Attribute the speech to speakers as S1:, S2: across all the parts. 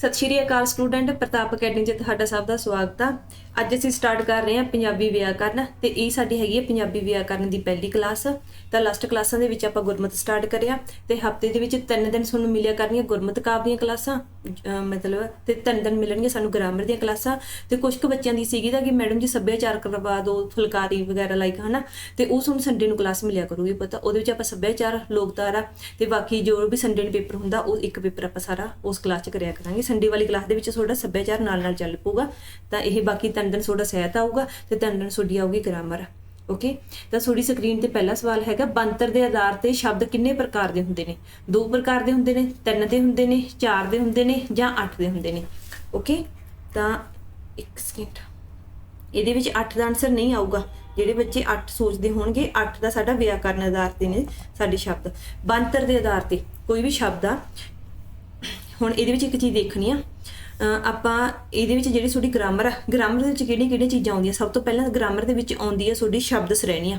S1: ਸਤਿ ਸ਼੍ਰੀ ਅਕਾਲ ਸਟੂਡੈਂਟ, ਪ੍ਰਤਾਪ ਅਕੈਡਮੀ 'ਚ ਤੁਹਾਡਾ ਸਭ ਦਾ ਸਵਾਗਤ ਆ। ਅੱਜ ਅਸੀਂ ਸਟਾਰਟ ਕਰ ਰਹੇ ਹਾਂ ਪੰਜਾਬੀ ਵਿਆਕਰਨ ਤੇ ਇਹ ਸਾਡੀ ਹੈਗੀ ਹੈ ਪੰਜਾਬੀ ਵਿਆਕਰਨ ਦੀ ਪਹਿਲੀ ਕਲਾਸ ਤਾਂ ਲਾਸਟ ਕਲਾਸਾਂ ਦੇ ਵਿੱਚ ਆਪਾਂ ਗੁਰਮਤ ਸਟਾਰਟ ਕਰਿਆ ਤੇ ਹਫ਼ਤੇ ਦੇ ਵਿੱਚ ਤਿੰਨ ਦਿਨ ਤੁਹਾਨੂੰ ਮਿਲਿਆ ਕਰਨੀਆਂ ਗੁਰਮਤ ਕਾਵ ਦੀਆਂ ਕਲਾਸਾਂ ਮਤਲਬ ਤੇ ਤਿੰਨ ਦਿਨ ਮਿਲਣਗੀਆਂ ਸਾਨੂੰ ਗ੍ਰਾਮਰ ਦੀਆਂ ਕਲਾਸਾਂ ਤੇ ਕੁਝ ਕੁ ਬੱਚਿਆਂ ਦੀ ਸੀਗੀ ਤਾਂ ਕਿ ਮੈਡਮ ਜੀ ਸੱਭਿਆਚਾਰ ਕਰਵਾ ਦਿਓ ਫੁਲਕਾਰੀ ਵਗੈਰਾ ਲਾਈਕ ਹਨਾ? ਤੇ ਉਹ ਤੁਹਾਨੂੰ ਸੰਡੇ ਨੂੰ ਕਲਾਸ ਮਿਲਿਆ ਕਰੂਗੀ ਪਤਾ। ਉਹਦੇ ਵਿੱਚ ਆਪਾਂ ਸੱਭਿਆਚਾਰ, ਲੋਕਧਾਰਾ ਤੇ ਬਾਕੀ ਜੋ ਵੀ ਸੰਡੇ ਨੂੰ ਪੇਪਰ ਹੁੰਦਾ, ਉਹ ਇੱਕ ਪੇਪਰ ਆਪਾਂ ਸਾਰਾ ਉਸ ਕਲਾਸ 'ਚ ਕਰਿਆ ਕਰਾਂਗੇ। ਸੰਡੇ ਵਾਲੀ ਕਲਾਸ ਦੇ ਵਿੱਚ ਤੁਹਾਡਾ ਸੱਭਿਆਚਾਰ ਨਾਲ ਨਾਲ ਚੱਲ ਪਊਗਾ। ਤਾਂ ਇਹ ਬਾਕੀ ਤਿੰਨ ਦਿਨ ਤੁਹਾਡਾ ਸਹਿਤ ਆਊਗਾ ਤੇ ਤਿੰਨ ਦਿਨ ਤੁਹਾਡੀ ਆਊਗੀ ਗ੍ਰਾਮਰ ਓਕੇ ਤਾਂ ਤੁਹਾਡੀ ਸਕਰੀਨ ਤੇ ਪਹਿਲਾ ਸਵਾਲ ਹੈਗਾ ਬੰਤਰ ਦੇ ਆਧਾਰ ਤੇ ਸ਼ਬਦ ਕਿੰਨੇ ਪ੍ਰਕਾਰ ਦੇ ਹੁੰਦੇ ਨੇ? ਦੋ ਪ੍ਰਕਾਰ ਦੇ ਹੁੰਦੇ ਨੇ, ਤਿੰਨ ਦੇ ਹੁੰਦੇ ਨੇ, ਚਾਰ ਦੇ ਹੁੰਦੇ ਨੇ ਜਾਂ ਅੱਠ ਦੇ ਹੁੰਦੇ ਨੇ ਓਕੇ ਤਾਂ ਇੱਕ ਸਕਿੰਟ ਇਹਦੇ ਵਿੱਚ 8 ਦਾ ਆਨਸਰ ਨਹੀਂ ਆਊਗਾ। ਜਿਹੜੇ ਬੱਚੇ 8 ਸੋਚਦੇ ਹੋਣਗੇ 8 ਦਾ ਸਾਡਾ ਵਿਆਕਰਨ ਆਧਾਰ ਤੇ ਨੇ ਸਾਡੇ ਸ਼ਬਦ। ਬੰਤਰ ਦੇ ਆਧਾਰ ਤੇ ਕੋਈ ਵੀ ਸ਼ਬਦ ਆ ਹੁਣ ਇਹਦੇ ਵਿੱਚ ਇੱਕ ਚੀਜ਼ ਦੇਖਣੀ ਆ। ਆਪਾਂ ਇਹਦੇ ਵਿੱਚ ਜਿਹੜੀ ਤੁਹਾਡੀ ਗ੍ਰਾਮਰ ਆ ਗ੍ਰਾਮਰ ਦੇ ਵਿੱਚ ਕਿਹੜੀਆਂ ਕਿਹੜੀਆਂ ਚੀਜ਼ਾਂ ਆਉਂਦੀਆਂ? ਸਭ ਤੋਂ ਪਹਿਲਾਂ ਗ੍ਰਾਮਰ ਦੇ ਵਿੱਚ ਆਉਂਦੀ ਹੈ ਤੁਹਾਡੀ ਸ਼ਬਦ ਸ਼੍ਰੇਣੀਆਂ।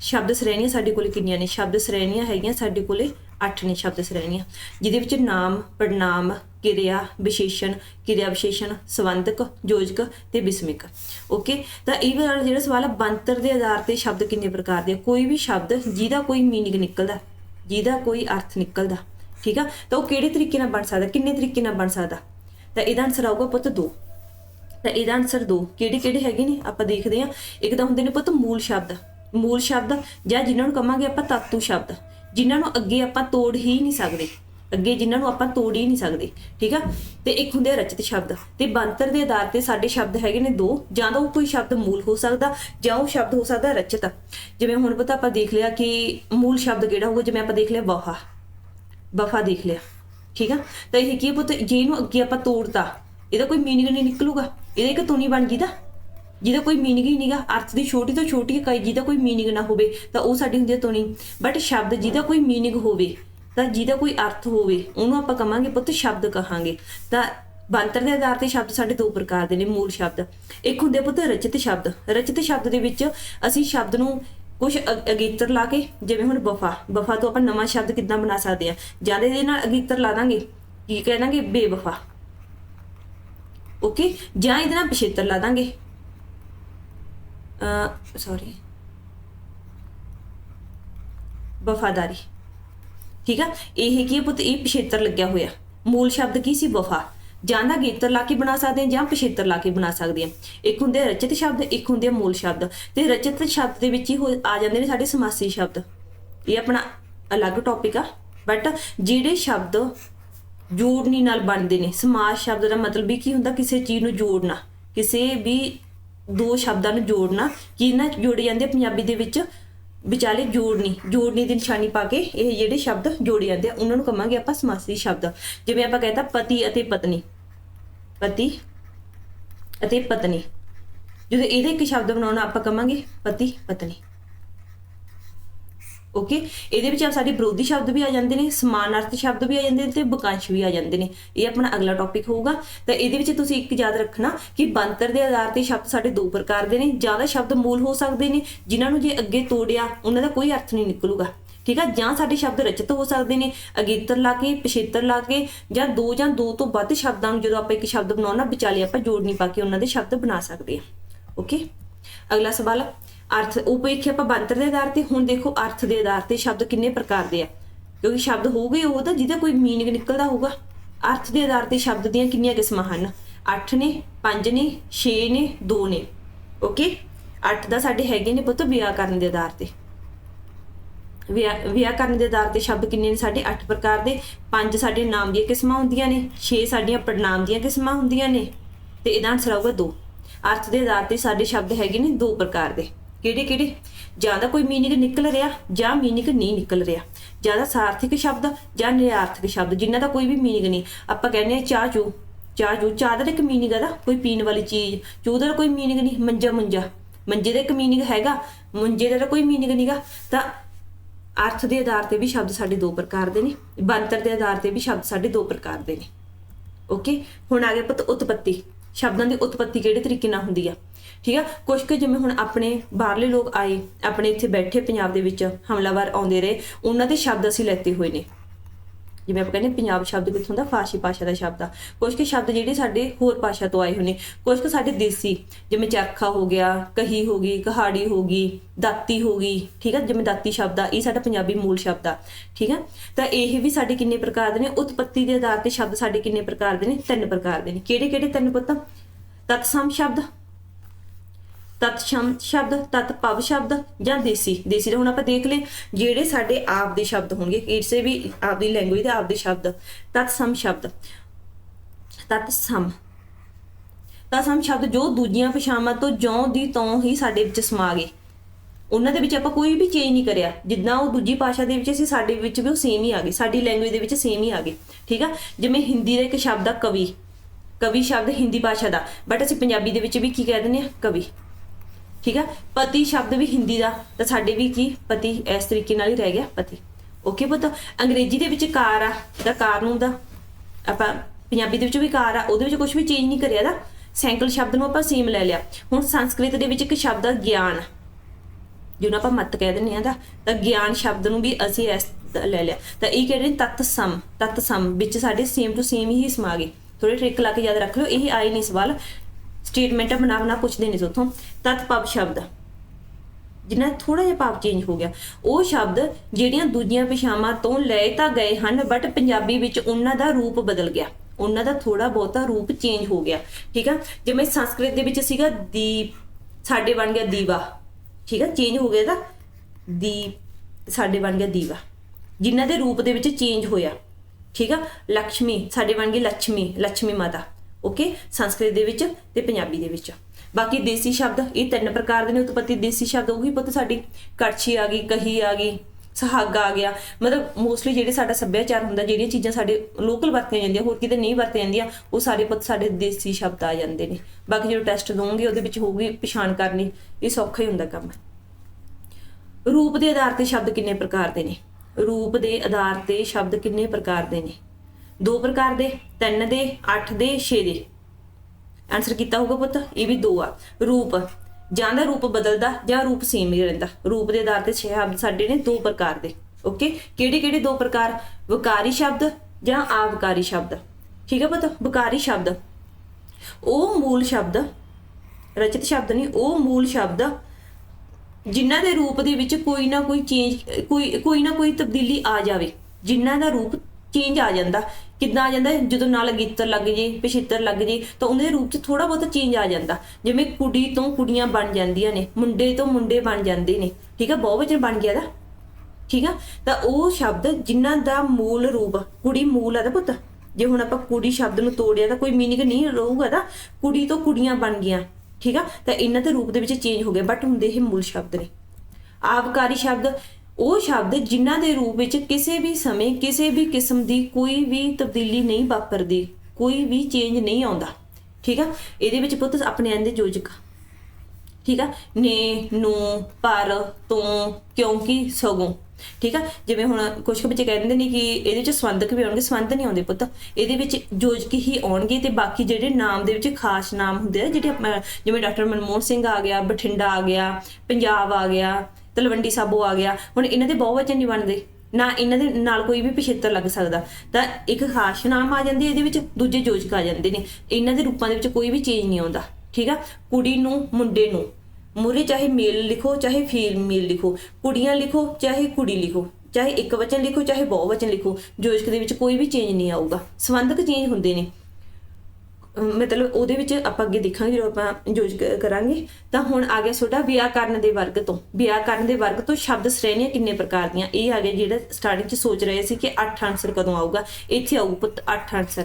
S1: ਸ਼ਬਦ ਸ਼੍ਰੇਣੀਆਂ ਸਾਡੇ ਕੋਲ ਕਿੰਨੀਆਂ ਨੇ? ਸ਼ਬਦ ਸ਼੍ਰੇਣੀਆਂ ਹੈਗੀਆਂ ਸਾਡੇ ਕੋਲੇ 8 ਨੇ ਸ਼ਬਦ ਸ਼੍ਰੇਣੀਆਂ। ਜਿਹਦੇ ਵਿੱਚ ਨਾਮ ਪੜਨਾਮ ਕਿਰਿਆ, ਵਿਸ਼ੇਸ਼ਣ ਕਿਰਿਆ ਵਿਸ਼ੇਸ਼ਣ ਸੰਬੰਧਕ ਯੋਜਕ ਤੇ ਬਿਸਮਿਕ। ਓਕੇ ਤਾਂ ਇਹ ਵਾਲਾ ਜਿਹੜਾ ਸਵਾਲ ਆ ਬੰਤਰ ਦੇ ਆਧਾਰ ਤੇ ਸ਼ਬਦ ਕਿੰਨੇ ਪ੍ਰਕਾਰ ਦੇ ਆ? ਕੋਈ ਵੀ ਸ਼ਬਦ ਜਿਹਦਾ ਕੋਈ ਮੀਨਿੰਗ ਨਿਕਲਦਾ, ਜਿਹਦਾ ਕੋਈ ਅਰਥ ਨਿਕਲਦਾ ਠੀਕ ਆ? ਤਾਂ ਉਹ ਕਿਹੜੇ ਤਰੀਕੇ ਨਾਲ ਬਣ ਸਕਦਾ? ਕਿੰਨੇ ਤਰੀਕੇ ਨਾਲ ਬਣ ਸਕਦਾ? ਤਾਂ ਇਹਦਾ ਆਨਸਰ ਆਊਗਾ ਪੁੱਤ 2 ਤਾਂ ਇਹਦਾ ਆਨਸਰ 2 ਕਿਹੜੇ ਕਿਹੜੇ ਹੈਗੇ ਨੇ? ਆਪਾਂ ਦੇਖਦੇ ਹਾਂ। ਇੱਕ ਤਾਂ ਹੁੰਦੇ ਨੇ ਪੁੱਤ ਮੂਲ ਸ਼ਬਦ। ਮੂਲ ਸ਼ਬਦ ਜਾਂ ਜਿਨ੍ਹਾਂ ਨੂੰ ਕਵਾਂਗੇ ਆਪਾਂ ਤਾਤੂ ਸ਼ਬਦ। ਜਿਨ੍ਹਾਂ ਨੂੰ ਅੱਗੇ ਆਪਾਂ ਤੋੜ ਹੀ ਨਹੀਂ ਸਕਦੇ। ਅੱਗੇ ਜਿਨ੍ਹਾਂ ਨੂੰ ਆਪਾਂ ਤੋੜ ਹੀ ਨਹੀਂ ਸਕਦੇ। ਠੀਕ ਆ? ਤੇ ਇੱਕ ਹੁੰਦੇ ਆ ਰਚਿਤ ਸ਼ਬਦ। ਤੇ ਬੰਤਰ ਦੇ ਆਧਾਰ ਤੇ ਸਾਡੇ ਸ਼ਬਦ ਹੈਗੇ ਨੇ ਦੋ। ਜਾਂ ਤਾਂ ਉਹ ਕੋਈ ਸ਼ਬਦ ਮੂਲ ਹੋ ਸਕਦਾ ਜਾਂ ਉਹ ਸ਼ਬਦ ਹੋ ਸਕਦਾ ਰਚਿਤ। ਜਿਵੇਂ ਹੁਣ ਪਤਾ ਆਪਾਂ ਦੇਖ ਲਿਆ ਕਿ ਮੂਲ ਸ਼ਬਦ ਕਿਹੜਾ ਹੋਊਗਾ? ਜਿਵੇਂ ਆਪਾਂ ਦੇਖ ਲਿਆ ਵਫਾ ਵਫਾ ਦੇਖ ਲਿਆ, ਠੀਕ ਆ? ਤਾਂ ਇਹ ਕੀ ਆ ਪੁੱਤ, ਜੇ ਇਹਨੂੰ ਅੱਗੇ ਆਪਾਂ ਤੋੜਤਾ, ਇਹਦਾ ਕੋਈ ਮੀਨਿੰਗ ਨਹੀਂ ਨਿਕਲੂਗਾ? ਇਹਦਾ ਇੱਕ ਤੁਨੀ ਬਣ ਗਈ ਦਾ ਜਿਹਦਾ ਕੋਈ ਮੀਨਿੰਗ ਹੀ ਨਹੀਂਗਾ ਅਰਥ ਦੀ ਛੋਟੀ ਤੋਂ ਛੋਟੀ ਇਕਾਈ ਜਿਹਦਾ ਕੋਈ ਮੀਨਿੰਗ ਨਾ ਹੋਵੇ, ਤਾਂ ਉਹ ਸਾਡੀ ਹੁੰਦੀ ਹੈ ਤੁਨੀ ਬਟ ਸ਼ਬਦ ਜਿਹਦਾ ਕੋਈ ਮੀਨਿੰਗ ਹੋਵੇ, ਤਾਂ ਜਿਹਦਾ ਕੋਈ ਅਰਥ ਹੋਵੇ, ਉਹਨੂੰ ਆਪਾਂ ਕਵਾਂਗੇ ਪੁੱਤ ਸ਼ਬਦ ਕਹਾਂਗੇ। ਤਾਂ ਬਣਤਰ ਦੇ ਆਧਾਰ ਤੇ ਸ਼ਬਦ ਸਾਡੇ ਦੋ ਪ੍ਰਕਾਰ ਦੇ ਨੇ, ਮੂਲ ਸ਼ਬਦ। ਇੱਕ ਹੁੰਦੇ ਆ ਪੁੱਤ ਰਚਿਤ ਸ਼ਬਦ। ਰਚਿਤ ਸ਼ਬਦ ਦੇ ਵਿੱਚ ਅਸੀਂ ਸ਼ਬਦ ਨੂੰ ਕੁਝ ਅਗੇਤਰ ਲਾ ਕੇ, ਜਿਵੇਂ ਹੁਣ ਵਫਾ ਵਫਾ ਤੋਂ ਆਪਾਂ ਨਵਾਂ ਸ਼ਬਦ ਕਿੱਦਾਂ ਬਣਾ ਸਕਦੇ ਆ ਜ਼ਿਆਦਾ ਇਹਦੇ ਨਾਲ ਅਗੇਤਰ ਲਾ ਦਾਂਗੇ, ਕੀ ਕਹਿ ਦਾਂਗੇ? ਬੇਵਫਾ। ਓਕੇ ਜਾਂ ਇਹਦੇ ਨਾਲ ਪਿਛੇਤਰ ਲਾ ਦਾਂਗੇ। ਅ ਸੌਰੀ ਵਫਾਦਾਰੀ। ਠੀਕ ਆ? ਇਹ ਕੀ ਪੁੱਤ? ਇਹ ਪਿਛੇਤਰ ਲੱਗਿਆ ਹੋਇਆ। ਮੂਲ ਸ਼ਬਦ ਕੀ ਸੀ? ਵਫਾ। ਜਾਂ ਦਾ ਗੇਤਰ ਲਾ ਕੇ ਬਣਾ ਸਕਦੇ ਹਾਂ ਜਾਂ ਪਿਛੇਤਰ ਲਾ ਕੇ ਬਣਾ ਸਕਦੇ ਹਾਂ। ਇੱਕ ਹੁੰਦੇ ਆ ਰਚਿਤ ਸ਼ਬਦ, ਇੱਕ ਹੁੰਦੇ ਆ ਮੂਲ ਸ਼ਬਦ। ਤੇ ਰਚਿਤ ਸ਼ਬਦ ਦੇ ਵਿੱਚ ਹੀ ਹੋ- ਆ ਜਾਂਦੇ ਨੇ ਸਾਡੇ ਸਮਾਸੀ ਸ਼ਬਦ। ਇਹ ਆਪਣਾ ਅਲੱਗ ਟੌਪਿਕ ਆ। ਬਟ ਜਿਹੜੇ ਸ਼ਬਦ ਜੋੜਨੀ ਨਾਲ ਬਣਦੇ ਨੇ ਸਮਾਜ ਸ਼ਬਦ ਦਾ ਮਤਲਬ ਵੀ ਕੀ ਹੁੰਦਾ? ਕਿਸੇ ਚੀਜ਼ ਨੂੰ ਜੋੜਨਾ। ਕਿਸੇ ਵੀ ਦੋ ਸ਼ਬਦਾਂ ਨੂੰ ਜੋੜਨਾ। ਕਿਹਨਾਂ ਜੋੜੇ ਜਾਂਦੇ ਪੰਜਾਬੀ ਦੇ ਵਿੱਚ ਵਿਚਾਲੇ ਜੋੜਨੀ ਜੋੜਨੀ ਦੀ ਨਿਸ਼ਾਨੀ ਪਾ ਕੇ ਇਹ ਜਿਹੜੇ ਸ਼ਬਦ ਜੋੜੇ ਜਾਂਦੇ ਆ, ਉਹਨਾਂ ਨੂੰ ਕਵਾਂਗੇ ਆਪਾਂ ਸਮਾਸੀ ਸ਼ਬਦ। ਜਿਵੇਂ ਆਪਾਂ ਕਹਿੰਦਾ ਪਤੀ ਅਤੇ ਪਤਨੀ। ਪਤੀ ਅਤੇ ਪਤਨੀ। ਜਦੋਂ ਇਹਦੇ ਇੱਕ ਸ਼ਬਦ ਬਣਾਉਣਾ ਆਪਾਂ ਕਵਾਂਗੇ ਪਤੀ, ਪਤਨੀ। ਓਕੇ ਇਹਦੇ ਵਿੱਚ ਆ ਸਾਡੇ ਵਿਰੋਧੀ ਸ਼ਬਦ ਵੀ ਆ ਜਾਂਦੇ ਨੇ, ਸਮਾਨਾਰਥੀ ਸ਼ਬਦ ਵੀ ਆ ਜਾਂਦੇ ਨੇ ਤੇ ਬਕਾਂਸ਼ ਵੀ ਆ ਜਾਂਦੇ ਨੇ। ਇਹ ਆਪਣਾ ਅਗਲਾ ਟੌਪਿਕ ਹੋਊਗਾ। ਤਾਂ ਇਹਦੇ ਵਿੱਚ ਤੁਸੀਂ ਇੱਕ ਯਾਦ ਰੱਖਣਾ ਕਿ ਬੰਤਰ ਦੇ ਆਧਾਰ ਤੇ ਸ਼ਬਦ ਸਾਡੇ ਦੋ ਪ੍ਰਕਾਰ ਦੇ ਨੇ। ਜ਼ਿਆਦਾ ਸ਼ਬਦ ਮੂਲ ਹੋ ਸਕਦੇ ਨੇ, ਜਿਨ੍ਹਾਂ ਨੂੰ ਜੇ ਅੱਗੇ ਤੋੜਿਆ, ਉਹਨਾਂ ਦਾ ਕੋਈ ਅਰਥ ਨਹੀਂ ਨਿਕਲੂਗਾ। ਠੀਕ ਆ? ਜਾਂ ਸਾਡੇ ਸ਼ਬਦ ਰਚਿਤ ਹੋ ਸਕਦੇ ਨੇ, ਅਗੇਤਰ ਲਾ ਕੇ, ਪਿਛੇਤਰ ਲਾ ਕੇ, ਜਾਂ ਦੋ ਜਾਂ ਦੋ ਤੋਂ ਵੱਧ ਸ਼ਬਦਾਂ ਨੂੰ ਜਦੋਂ ਆਪਾਂ ਇੱਕ ਸ਼ਬਦ ਬਣਾਉਣਾ, ਵਿਚਾਲੇ ਆਪਾਂ ਜੋੜਨੀ ਪਾ ਕੇ ਉਹਨਾਂ ਦੇ ਸ਼ਬਦ ਬਣਾ ਸਕਦੇ ਹਾਂ। ਓਕੇ ਅਗਲਾ ਸਵਾਲ ਅਰਥ, ਉਹ ਵੇਖਿਆ ਆਪਾਂ ਬੰਤਰ ਦੇ ਆਧਾਰ ਤੇ, ਹੁਣ ਦੇਖੋ ਅਰਥ ਦੇ ਆਧਾਰ ਤੇ ਸ਼ਬਦ ਕਿੰਨੇ ਪ੍ਰਕਾਰ ਦੇ ਆ। ਕਿਉਂਕਿ ਸ਼ਬਦ ਹੋਊਗੇ ਉਹ ਤਾਂ ਜਿਹਦਾ ਕੋਈ ਮੀਨਿੰਗ ਨਿਕਲਦਾ ਹੋਊਗਾ। ਅਰਥ ਦੇ ਆਧਾਰ ਤੇ ਸ਼ਬਦ ਦੀਆਂ ਕਿੰਨੀਆਂ ਕਿਸਮਾਂ ਹਨ? 8 ਨੇ 5 ਨੇ 6 ਨੇ 2 ਨੇ। ਓਕੇ 8 ਦਾ ਸਾਡੇ ਹੈਗੇ ਨੇ ਪੁੱਤ ਵਿਆਕਰਨ ਦੇ ਆਧਾਰ ਤੇ। ਵਿਆ- ਵਿਆਕਰਨ ਦੇ ਆਧਾਰ ਤੇ ਸ਼ਬਦ ਕਿੰਨੇ ਨੇ ਸਾਡੇ? 8 ਪ੍ਰਕਾਰ ਦੇ। 5 ਸਾਡੇ ਨਾਮ ਦੀਆਂ ਕਿਸਮਾਂ ਹੁੰਦੀਆਂ ਨੇ। 6 ਸਾਡੀਆਂ ਪੜਨਾਮ ਦੀਆਂ ਕਿਸਮਾਂ ਹੁੰਦੀਆਂ ਨੇ। ਤੇ ਇਹਦਾ ਆਨਸਰ ਆਊਗਾ 2 ਅਰਥ ਦੇ ਆਧਾਰ ਤੇ ਸਾਡੇ ਸ਼ਬਦ ਹੈਗੇ ਨੇ ਦੋ ਪ੍ਰਕਾਰ ਦੇ। ਕਿਹੜੇ ਕਿਹੜੇ? ਜਾਂ ਦਾ ਕੋਈ ਮੀਨਿੰਗ ਨਿਕਲ ਰਿਹਾ, ਜਾਂ ਮੀਨਿੰਗ ਨਹੀਂ ਨਿਕਲ ਰਿਹਾ। ਜ਼ਿਆਦਾ ਸਾਰਥਿਕ ਸ਼ਬਦ, ਜਾਂ ਨਿਰਾਰਥਿਕ ਸ਼ਬਦ ਜਿਨ੍ਹਾਂ ਦਾ ਕੋਈ ਵੀ ਮੀਨਿੰਗ ਨਹੀਂ। ਆਪਾਂ ਕਹਿੰਦੇ ਆ ਚਾਹ, ਚੂ। ਚਾਹ ਚੂ, ਚਾਹ ਦਾ ਇੱਕ ਮੀਨਿੰਗ ਦਾ ਕੋਈ ਪੀਣ ਵਾਲੀ ਚੀਜ਼। ਚੂ ਦਾ ਕੋਈ ਮੀਨਿੰਗ ਨਹੀਂ, ਮੰਜਾ, ਮੁੰਜਾ। ਮੰਜੇ ਦਾ ਇੱਕ ਮੀਨਿੰਗ ਹੈਗਾ, ਮੁੰਜੇ ਦਾ ਕੋਈ ਮੀਨਿੰਗ ਨਹੀਂਗਾ ਤਾਂ ਅਰਥ ਦੇ ਆਧਾਰ ਤੇ ਵੀ ਸ਼ਬਦ ਸਾਡੇ ਦੋ ਪ੍ਰਕਾਰ ਦੇ ਨੇ ਬੰਤਰ ਦੇ ਆਧਾਰ ਤੇ ਵੀ ਸ਼ਬਦ ਸਾਡੇ ਦੋ ਪ੍ਰਕਾਰ ਦੇ ਨੇ। ਓਕੇ? ਹੁਣ ਆ ਗਿਆ ਪੁੱਤ ਉਤਪਤੀ। ਸ਼ਬਦਾਂ ਦੀ ਉਤਪਤੀ ਕਿਹੜੇ ਤਰੀਕੇ ਨਾਲ ਹੁੰਦੀ ਆ? ਠੀਕ ਆ? ਕੁਝ ਕੁ ਜਿਵੇਂ ਹੁਣ ਆਪਣੇ ਬਾਹਰਲੇ ਲੋਕ ਆਏ, ਆਪਣੇ ਇੱਥੇ ਬੈਠੇ ਪੰਜਾਬ ਦੇ ਵਿੱਚ ਹਮਲਾਵਰ ਆਉਂਦੇ ਰਹੇ, ਉਹਨਾਂ ਦੇ ਸ਼ਬਦ ਅਸੀਂ ਲੈਤੇ ਹੋਏ ਨੇ। ਜਿਵੇਂ ਆਪਾਂ ਕਹਿੰਦੇ ਪੰਜਾਬ ਸ਼ਬਦ ਕਿੱਥੋਂ ਦਾ? ਫਾਰਸੀ ਭਾਸ਼ਾ ਦਾ ਸ਼ਬਦ ਆ। ਕੁਝ ਕੁ ਸ਼ਬਦ ਜਿਹੜੇ ਸਾਡੇ ਹੋਰ ਭਾਸ਼ਾ ਤੋਂ ਆਏ ਹੋਏ ਨੇ ਕੁਝ ਕੁ ਸਾਡੇ ਦੇਸੀ, ਜਿਵੇਂ ਚਰਖਾ ਹੋ ਗਿਆ, ਕਹੀ ਹੋ ਗਈ, ਕਹਾੜੀ ਹੋ ਗਈ, ਦਾਤੀ ਹੋ ਗਈ, ਠੀਕ ਆ? ਜਿਵੇਂ ਦਾਤੀ ਸ਼ਬਦ ਆ, ਇਹ ਸਾਡਾ ਪੰਜਾਬੀ ਮੂਲ ਸ਼ਬਦ ਆ। ਠੀਕ ਆ? ਤਾਂ ਇਹ ਵੀ ਸਾਡੇ ਕਿੰਨੇ ਪ੍ਰਕਾਰ ਦੇ ਨੇ? ਉਤਪਤੀ ਦੇ ਆਧਾਰ ਤੇ ਸ਼ਬਦ ਸਾਡੇ ਕਿੰਨੇ ਪ੍ਰਕਾਰ ਦੇ ਨੇ? ਤਿੰਨ ਪ੍ਰਕਾਰ ਦੇ ਨੇ। ਕਿਹੜੇ ਕਿਹੜੇ ਤਿੰਨ ਪੁੱਤ? ਤਤਸਮ ਸ਼ਬਦ ਤਤਸ਼ਮ ਸ਼ਬਦ ਤਤਪਵ ਸ਼ਬਦ ਜਾਂ ਦੇਸੀ ਦੇਸੀ ਦਾ ਹੁਣ ਆਪਾਂ ਦੇਖ ਲਏ, ਜਿਹੜੇ ਸਾਡੇ ਆਪ ਦੇ ਸ਼ਬਦ ਹੋਣਗੇ ਕਿਸੇ ਵੀ ਆਪਦੀ ਲੈਂਗੁਏਜ ਦੇ ਆਪ ਦੇ ਸ਼ਬਦ ਤਤਸਮ ਸ਼ਬਦ ਤਤਸਮ ਤਤਸਮ ਸ਼ਬਦ ਜੋ ਦੂਜੀਆਂ ਭਾਸ਼ਾਵਾਂ ਤੋਂ ਜਿਉਂ ਦੀ ਤੋਂ ਹੀ ਸਾਡੇ ਵਿੱਚ ਸਮਾ ਗਏ। ਉਹਨਾਂ ਦੇ ਵਿੱਚ ਆਪਾਂ ਕੋਈ ਵੀ ਚੇਂਜ ਨਹੀਂ ਕਰਿਆ। ਜਿੱਦਾਂ ਉਹ ਦੂਜੀ ਭਾਸ਼ਾ ਦੇ ਵਿੱਚ ਸੀ, ਸਾਡੇ ਵਿੱਚ ਵੀ ਉਹ ਸੇਮ ਹੀ ਆ ਗਏ। ਸਾਡੀ ਲੈਂਗੁਏਜ ਦੇ ਵਿੱਚ ਸੇਮ ਹੀ ਆ ਗਏ। ਠੀਕ ਆ? ਜਿਵੇਂ ਹਿੰਦੀ ਦਾ ਇੱਕ ਸ਼ਬਦ ਆ, ਕਵੀ। ਕਵੀ ਸ਼ਬਦ ਹਿੰਦੀ ਭਾਸ਼ਾ ਦਾ। ਬਟ ਅਸੀਂ ਪੰਜਾਬੀ ਦੇ ਵਿੱਚ ਵੀ ਕੀ ਕਹਿ ਦਿੰਦੇ ਆ? ਕਵੀ। ਠੀਕ ਆ? ਪਤੀ ਸ਼ਬਦ ਵੀ ਹਿੰਦੀ ਦਾ, ਤਾਂ ਸਾਡੇ ਵੀ ਕੀ? ਪਤੀ ਇਸ ਤਰੀਕੇ ਨਾਲ ਹੀ ਰਹਿ ਗਿਆ, ਪਤੀ। ਓਕੇ ਪੁੱਤ? ਅੰਗਰੇਜ਼ੀ ਦੇ ਵਿੱਚ ਕਾਰ ਆ ਦਾ ਕਾਰ ਨੂੰ ਦਾ ਆਪਾਂ ਪੰਜਾਬੀ ਦੇ ਵਿੱਚ ਵੀ ਕਾਰ ਆ, ਉਹਦੇ ਵਿੱਚ ਕੁਝ ਵੀ ਚੇਂਜ ਨਹੀਂ ਕਰਿਆ ਦਾ ਸਾਈਕਲ ਸ਼ਬਦ ਨੂੰ ਆਪਾਂ ਸੇਮ ਲੈ ਲਿਆ। ਹੁਣ ਸੰਸਕ੍ਰਿਤ ਦੇ ਵਿੱਚ ਇੱਕ ਸ਼ਬਦ ਆ, ਗਿਆਨ। ਜਿਹਨੂੰ ਆਪਾਂ ਮਤ ਕਹਿ ਦਿੰਦੇ ਆ ਦਾ ਤਾਂ ਗਿਆਨ ਸ਼ਬਦ ਨੂੰ ਵੀ ਅਸੀਂ ਇਸ ਲੈ ਲਿਆ। ਤਾਂ ਇਹ ਕਹਿੰਦੇ ਨੇ? ਤਤ ਸਮ ਤਤ ਸਮ ਵਿੱਚ ਸਾਡੇ ਸੇਮ ਟੂ ਸੇਮ ਹੀ ਸਮਾ ਗਏ। ਥੋੜੇ ਟ੍ਰਿਕ ਲਾ ਕੇ ਯਾਦ ਰੱਖ ਲਿਓ, ਇਹ ਆਏ ਨਹੀਂ ਸਵਾਲ। ਸਟੇਟਮੈਂਟ ਬਣਾ ਬਣਾ ਪੁੱਛਦੇ ਨੇ ਉਥੋਂ ਤਤ ਪਬ ਸ਼ਬਦ। ਜਿਨ੍ਹਾਂ ਥੋੜਾ ਜਿਹਾ ਭਾਵ ਚੇਂਜ ਹੋ ਗਿਆ। ਉਹ ਸ਼ਬਦ ਜਿਹੜੀਆਂ ਦੂਜੀਆਂ ਭਾਸ਼ਾਵਾਂ ਤੋਂ ਲਏ ਤਾਂ ਗਏ ਹਨ ਬਟ ਪੰਜਾਬੀ ਵਿੱਚ ਉਹਨਾਂ ਦਾ ਰੂਪ ਬਦਲ ਗਿਆ। ਉਹਨਾਂ ਦਾ ਥੋੜਾ ਬਹੁਤਾ ਰੂਪ ਚੇਂਜ ਹੋ ਗਿਆ। ਠੀਕ ਆ? ਜਿਵੇਂ ਸੰਸਕ੍ਰਿਤ ਦੇ ਵਿੱਚ ਸੀਗਾ ਦੀ ਸਾਡੇ ਬਣ ਗਿਆ ਦੀਵਾ। ਠੀਕ ਆ? ਚੇਂਜ ਹੋ ਗਿਆ ਤਾਂ ਦੀ ਸਾਡੇ ਬਣ ਗਿਆ ਦੀਵਾ। ਜਿਨ੍ਹਾਂ ਦੇ ਰੂਪ ਦੇ ਵਿੱਚ ਚੇਂਜ ਹੋਇਆ। ਠੀਕ ਆ? ਲక్ష్ਮੀ ਸਾਡੇ ਬਣ ਗਈ ਲక్ష్ਮੀ ਲక్ష్ਮੀ ਮਾਤਾ। ਓਕੇ? ਸੰਸਕ੍ਰਿਤ ਦੇ ਵਿੱਚ ਤੇ ਪੰਜਾਬੀ ਦੇ ਵਿੱਚ। ਬਾਕੀ ਦੇਸੀ ਸ਼ਬਦ, ਇਹ ਤਿੰਨ ਪ੍ਰਕਾਰ ਦੇ ਨੇ ਉਤਪਤੀ। ਦੇਸੀ ਸ਼ਬਦ ਉਹੀ ਪੁੱਤ ਸਾਡੀ। ਕੜਛੀ ਆ ਗਈ, ਕਹੀ ਆ ਗਈ, ਸੁਹਾਗਾ ਆ ਗਿਆ। ਮਤਲਬ ਮੋਸਟਲੀ ਜਿਹੜੇ ਸਾਡਾ ਸੱਭਿਆਚਾਰ ਹੁੰਦਾ, ਜਿਹੜੀਆਂ ਚੀਜ਼ਾਂ ਸਾਡੇ ਲੋਕਲ ਵਰਤੀਆਂ ਜਾਂਦੀਆਂ, ਹੋਰ ਕਿਤੇ ਨਹੀਂ ਵਰਤੀਆਂ ਜਾਂਦੀਆਂ, ਉਹ ਸਾਰੇ ਪੁੱਤ ਸਾਡੇ ਦੇਸੀ ਸ਼ਬਦ ਆ ਜਾਂਦੇ ਨੇ। ਬਾਕੀ ਜਦੋਂ ਟੈਸਟ ਦਵਾਂਗੇ ਉਹਦੇ ਵਿੱਚ ਹੋਊਗੀ ਪਛਾਣ ਕਰਨੀ। ਇਹ ਸੌਖਾ ਹੀ ਹੁੰਦਾ ਕੰਮ। ਰੂਪ ਦੇ ਆਧਾਰ ਤੇ ਸ਼ਬਦ ਕਿੰਨੇ ਪ੍ਰਕਾਰ ਦੇ ਨੇ? ਰੂਪ ਦੇ ਆਧਾਰ ਤੇ ਸ਼ਬਦ ਕਿੰਨੇ ਪ੍ਰਕਾਰ ਦੇ ਨੇ? ਦੋ ਪ੍ਰਕਾਰ ਦੇ, ਤਿੰਨ ਦੇ 8 ਦੇ 6 ਦੇ। ਆਨਸਰ ਕੀਤਾ ਹੋਊਗਾ ਪੁੱਤ, ਇਹ ਵੀ ਦੋ ਆ। ਰੂਪ, ਜਾਂ ਦਾ ਰੂਪ ਬਦਲਦਾ ਜਾਂ ਰੂਪ ਸੇਮ ਹੀ ਰਹਿੰਦਾ। ਰੂਪ ਦੇ ਆਧਾਰ ਤੇ ਸ਼ਬਦ ਸਾਡੇ ਨੇ ਦੋ ਪ੍ਰਕਾਰ ਦੇ। ਓਕੇ ਕਿਹੜੇ ਕਿਹੜੇ ਦੋ ਪ੍ਰਕਾਰ? ਵਿਕਾਰੀ ਸ਼ਬਦ ਜਾਂ ਆਵਕਾਰੀ ਸ਼ਬਦ? ਠੀਕ ਹੈ ਪੁੱਤ? ਵਿਕਾਰੀ ਸ਼ਬਦ। ਉਹ ਮੂਲ ਸ਼ਬਦ, ਰਚਿਤ ਸ਼ਬਦ ਨਹੀਂ, ਉਹ ਮੂਲ ਸ਼ਬਦ ਜਿਨ੍ਹਾਂ ਦੇ ਰੂਪ ਦੇ ਵਿੱਚ ਕੋਈ ਨਾ ਕੋਈ ਚੇਂਜ ਕੋਈ ਕੋਈ ਨਾ ਕੋਈ ਤਬਦੀਲੀ ਆ ਜਾਵੇ। ਜਿਨ੍ਹਾਂ ਦਾ ਰੂਪ ਚੇਂਜ ਆ ਜਾਂਦਾ। ਕਿੱਦਾਂ ਆ ਜਾਂਦਾ? ਜਦੋਂ ਨਾਲ ਗੀਤਰ ਲੱਗ ਜੇ, ਪਿਛਿੱਤਰ ਲੱਗ ਜੇ, ਤਾਂ ਉਹਦੇ ਰੂਪ 'ਚ ਥੋੜਾ ਬਹੁਤ ਚੇਂਜ ਆ ਜਾਂਦਾ। ਜਿਵੇਂ ਕੁੜੀ ਤੋਂ ਕੁੜੀਆਂ ਬਣ ਜਾਂਦੀਆਂ ਨੇ, ਮੁੰਡੇ ਤੋਂ ਮੁੰਡੇ ਬਣ ਜਾਂਦੇ ਨੇ। ਠੀਕ ਆ? ਬਹੁਵਚਨ ਬਣ ਗਿਆ ਦਾ ਠੀਕ ਆ? ਤਾਂ ਉਹ ਸ਼ਬਦ ਜਿਨ੍ਹਾਂ ਦਾ ਮੂਲ ਰੂਪ, ਕੁੜੀ ਮੂਲ ਆ ਦਾ ਪੁੱਤ। ਜੇ ਹੁਣ ਆਪਾਂ ਕੁੜੀ ਸ਼ਬਦ ਨੂੰ ਤੋੜਿਆ ਤਾਂ ਕੋਈ ਮੀਨਿੰਗ ਨਹੀਂ ਰਹੂਗਾ ਦਾ ਕੁੜੀ ਤੋਂ ਕੁੜੀਆਂ ਬਣ ਗਈਆਂ। ਠੀਕ ਆ? ਤਾਂ ਇਹਨਾਂ ਦੇ ਰੂਪ ਦੇ ਵਿੱਚ ਚੇਂਜ ਹੋ ਗਿਆ ਬਟ ਹੁੰਦੇ ਇਹ ਮੂਲ ਸ਼ਬਦ ਨੇ। ਆਵਕਾਰੀ ਸ਼ਬਦ ਉਹ ਸ਼ਬਦ ਜਿਨ੍ਹਾਂ ਦੇ ਰੂਪ ਵਿੱਚ ਕਿਸੇ ਵੀ ਸਮੇਂ ਕਿਸੇ ਵੀ ਕਿਸਮ ਦੀ ਕੋਈ ਵੀ ਤਬਦੀਲੀ ਨਹੀਂ ਵਾਪਰਦੀ, ਕੋਈ ਵੀ ਚੇਂਜ ਨਹੀਂ ਆਉਂਦਾ। ਠੀਕ ਆ? ਇਹਦੇ ਵਿੱਚ ਪੁੱਤ ਆਪਣੇ ਆਂਦੇ ਯੋਜਕ ਠੀਕ ਆ? ਨੇ, ਨੂੰ, ਪਰ, ਤੋਂ, ਕਿਉਂਕਿ, ਸਗੋਂ। ਠੀਕ ਆ? ਜਿਵੇਂ ਹੁਣ ਕੁਝ ਕੁ ਬੱਚੇ ਕਹਿੰਦੇ ਨੇ ਕਿ ਇਹਦੇ ਵਿੱਚ ਸੰਬੰਧਕ ਵੀ ਆਉਣਗੇ ਸੰਬੰਧ ਨਹੀਂ ਆਉਂਦੇ ਪੁੱਤ। ਇਹਦੇ ਵਿੱਚ ਯੋਜਕ ਹੀ ਆਉਣਗੇ ਤੇ ਬਾਕੀ ਜਿਹੜੇ ਨਾਮ ਦੇ ਵਿੱਚ ਖਾਸ ਨਾਮ ਹੁੰਦੇ ਆ, ਜਿਹੜੇ ਜਿਵੇਂ ਡਾਕਟਰ ਮਨਮੋਹਨ ਸਿੰਘ ਆ ਗਿਆ, ਬਠਿੰਡਾ ਆ ਗਿਆ, ਪੰਜਾਬ ਆ ਗਿਆ ਤਲਵੰਡੀ ਸਾਬੋ ਆ ਗਿਆ। ਹੁਣ ਇਹਨਾਂ ਦੇ ਬਹੁਵਚਨ ਨਹੀਂ ਬਣਦੇ। ਨਾ ਇਹਨਾਂ ਦੇ ਨਾਲ ਕੋਈ ਵੀ ਪਿਛੇਤਰ ਲੱਗ ਸਕਦਾ। ਤਾਂ ਇੱਕ ਖਾਸ ਨਾਮ ਆ ਜਾਂਦੇ, ਇਹਦੇ ਵਿੱਚ ਦੂਜੇ ਯੋਜਕ ਆ ਜਾਂਦੇ ਨੇ। ਇਹਨਾਂ ਦੇ ਰੂਪਾਂ ਦੇ ਵਿੱਚ ਕੋਈ ਵੀ ਚੇਂਜ ਨਹੀਂ ਆਉਂਦਾ। ਠੀਕ ਆ? ਕੁੜੀ ਨੂੰ, ਮੁੰਡੇ ਨੂੰ। ਮੂਰੇ ਚਾਹੇ ਮੇਲ ਲਿਖੋ, ਚਾਹੇ ਫੀਮੇਲ ਲਿਖੋ। ਕੁੜੀਆਂ ਲਿਖੋ, ਚਾਹੇ ਕੁੜੀ ਲਿਖੋ। ਚਾਹੇ ਇੱਕ ਵਚਨ ਲਿਖੋ, ਚਾਹੇ ਬਹੁਵਚਨ ਲਿਖੋ। ਯੋਜਕ ਦੇ ਵਿੱਚ ਕੋਈ ਵੀ ਚੇਂਜ ਨਹੀਂ ਆਊਗਾ। ਸੰਬੰਧਕ ਚੇਂਜ ਹੁੰਦੇ ਨੇ। ਮਤਲਬ ਉਹਦੇ ਵਿੱਚ ਆਪਾਂ ਅੱਗੇ ਦੇਖਾਂਗੇ, ਜਦੋਂ ਆਪਾਂ ਯੂਜ ਕਰਾਂਗੇ, ਤਾਂ ਹੁਣ ਆ ਗਿਆ ਤੁਹਾਡਾ ਵਿਆਕਰਨ ਦੇ ਵਰਗ ਤੋਂ। ਵਿਆਕਰਨ ਦੇ ਵਰਗ ਤੋਂ ਸ਼ਬਦ ਸ਼੍ਰੇਣੀਆਂ ਕਿੰਨੇ ਪ੍ਰਕਾਰ ਦੀਆਂ? ਇਹ ਆ ਗਿਆ ਜਿਹੜਾ ਸਟਾਰਟਿੰਗ 'ਚ ਸੋਚ ਰਹੇ ਸੀ ਕਿ 8 ਆਨਸਰ ਕਦੋਂ ਆਊਗਾ। ਇੱਥੇ ਆਊ ਪੁੱਤ 8 ਆਨਸਰ